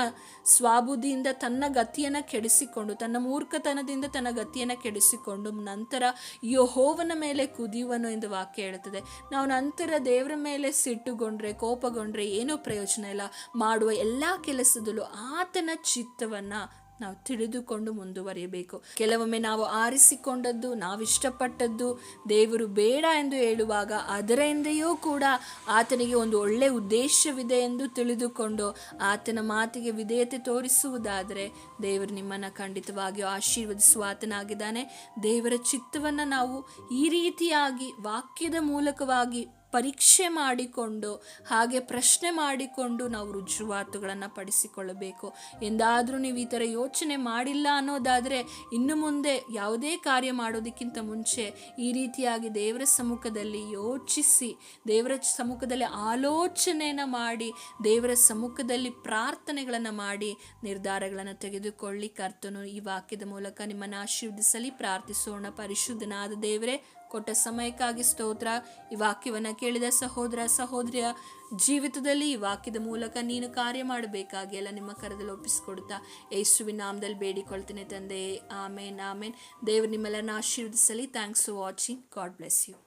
ಸ್ವಾಬುದ್ಧಿಯಿಂದ ತನ್ನ ಗತಿಯನ್ನು ಕೆಡಿಸಿಕೊಂಡು, ತನ್ನ ಮೂರ್ಖತನದಿಂದ ತನ್ನ ಗತಿಯನ್ನು ಕೆಡಿಸಿಕೊಂಡು ನಂತರ ಯಹೋವನ ಮೇಲೆ ಕುದಿಯುವನು ಎಂದು ವಾಕ್ಯ ಹೇಳ್ತದೆ ನಾವು ನಂತರ ದೇವರ ಮೇಲೆ ಸಿಟ್ಟುಗೊಂಡ್ರೆ, ಕೋಪಗೊಂಡ್ರೆ ಏನೂ ಪ್ರಯೋಜನ ಇಲ್ಲ. ಮಾಡುವ ಎಲ್ಲ ಕೆಲಸದಲ್ಲೂ ಆತನ ಚಿತ್ತವನ್ನು ನಾವು ತಿಳಿದುಕೊಂಡು ಮುಂದುವರಿಯಬೇಕು. ಕೆಲವೊಮ್ಮೆ ನಾವು ಆರಿಸಿಕೊಂಡದ್ದು, ನಾವು ಇಷ್ಟಪಟ್ಟದ್ದು ದೇವರು ಬೇಡ ಎಂದು ಹೇಳುವಾಗ ಅದರಿಂದೆಯೂ ಕೂಡ ಆತನಿಗೆ ಒಂದು ಒಳ್ಳೆಯ ಉದ್ದೇಶವಿದೆ ಎಂದು ತಿಳಿದುಕೊಂಡು ಆತನ ಮಾತಿಗೆ ವಿಧೇಯತೆ ತೋರಿಸುವುದಾದರೆ ದೇವರು ನಿಮ್ಮನ್ನು ಖಂಡಿತವಾಗಿಯೂ ಆಶೀರ್ವದಿಸುವ ಆತನಾಗಿದ್ದಾನೆ. ದೇವರ ಚಿತ್ತವನ್ನು ನಾವು ಈ ರೀತಿಯಾಗಿ ವಾಕ್ಯದ ಮೂಲಕವಾಗಿ ಪರೀಕ್ಷೆ ಮಾಡಿಕೊಂಡು, ಹಾಗೆ ಪ್ರಶ್ನೆ ಮಾಡಿಕೊಂಡು ನಾವು ರುಜುವಾತುಗಳನ್ನು ಪಡಿಸಿಕೊಳ್ಳಬೇಕು. ಎಂದಾದರೂ ನೀವು ಈ ಥರ ಯೋಚನೆ ಮಾಡಿಲ್ಲ ಅನ್ನೋದಾದರೆ ಇನ್ನು ಮುಂದೆ ಯಾವುದೇ ಕಾರ್ಯ ಮಾಡೋದಕ್ಕಿಂತ ಮುಂಚೆ ಈ ರೀತಿಯಾಗಿ ದೇವರ ಸಮ್ಮುಖದಲ್ಲಿ ಯೋಚಿಸಿ, ದೇವರ ಸಮ್ಮುಖದಲ್ಲಿ ಆಲೋಚನೆಯನ್ನು ಮಾಡಿ, ದೇವರ ಸಮ್ಮುಖದಲ್ಲಿ ಪ್ರಾರ್ಥನೆಗಳನ್ನು ಮಾಡಿ ನಿರ್ಧಾರಗಳನ್ನು ತೆಗೆದುಕೊಳ್ಳಿ. ಕರ್ತನು ಈ ವಾಕ್ಯದ ಮೂಲಕ ನಿಮ್ಮನ್ನು ಆಶೀರ್ವದಿಸಲಿ. ಪ್ರಾರ್ಥಿಸೋಣ. ಪರಿಶುದ್ಧನಾದ ದೇವರೇ ಕೊಟ್ಟ ಸಮಯಕ್ಕಾಗಿ ಸ್ತೋತ್ರ. ಈ ವಾಕ್ಯವನ್ನು ಕೇಳಿದ ಸಹೋದರ ಸಹೋದರಿಯ ಜೀವಿತದಲ್ಲಿ ಈ ವಾಕ್ಯದ ಮೂಲಕ ನೀನು ಕಾರ್ಯ ಮಾಡಬೇಕಾಗಿ ಎಲ್ಲ ನಿಮ್ಮ ಕರದಲ್ಲಿ ಒಪ್ಪಿಸಿಕೊಡ್ತಾ ಯೇಸುವಿನ ನಾಮದಲ್ಲಿ ಬೇಡಿಕೊಳ್ತೇನೆ ತಂದೆ. ಆಮೇನ್ ಆಮೇನ್. ದೇವರು ನಿಮ್ಮೆಲ್ಲರನ್ನ ಆಶೀರ್ವದಿಸಲಿ. Thanks for watching God bless you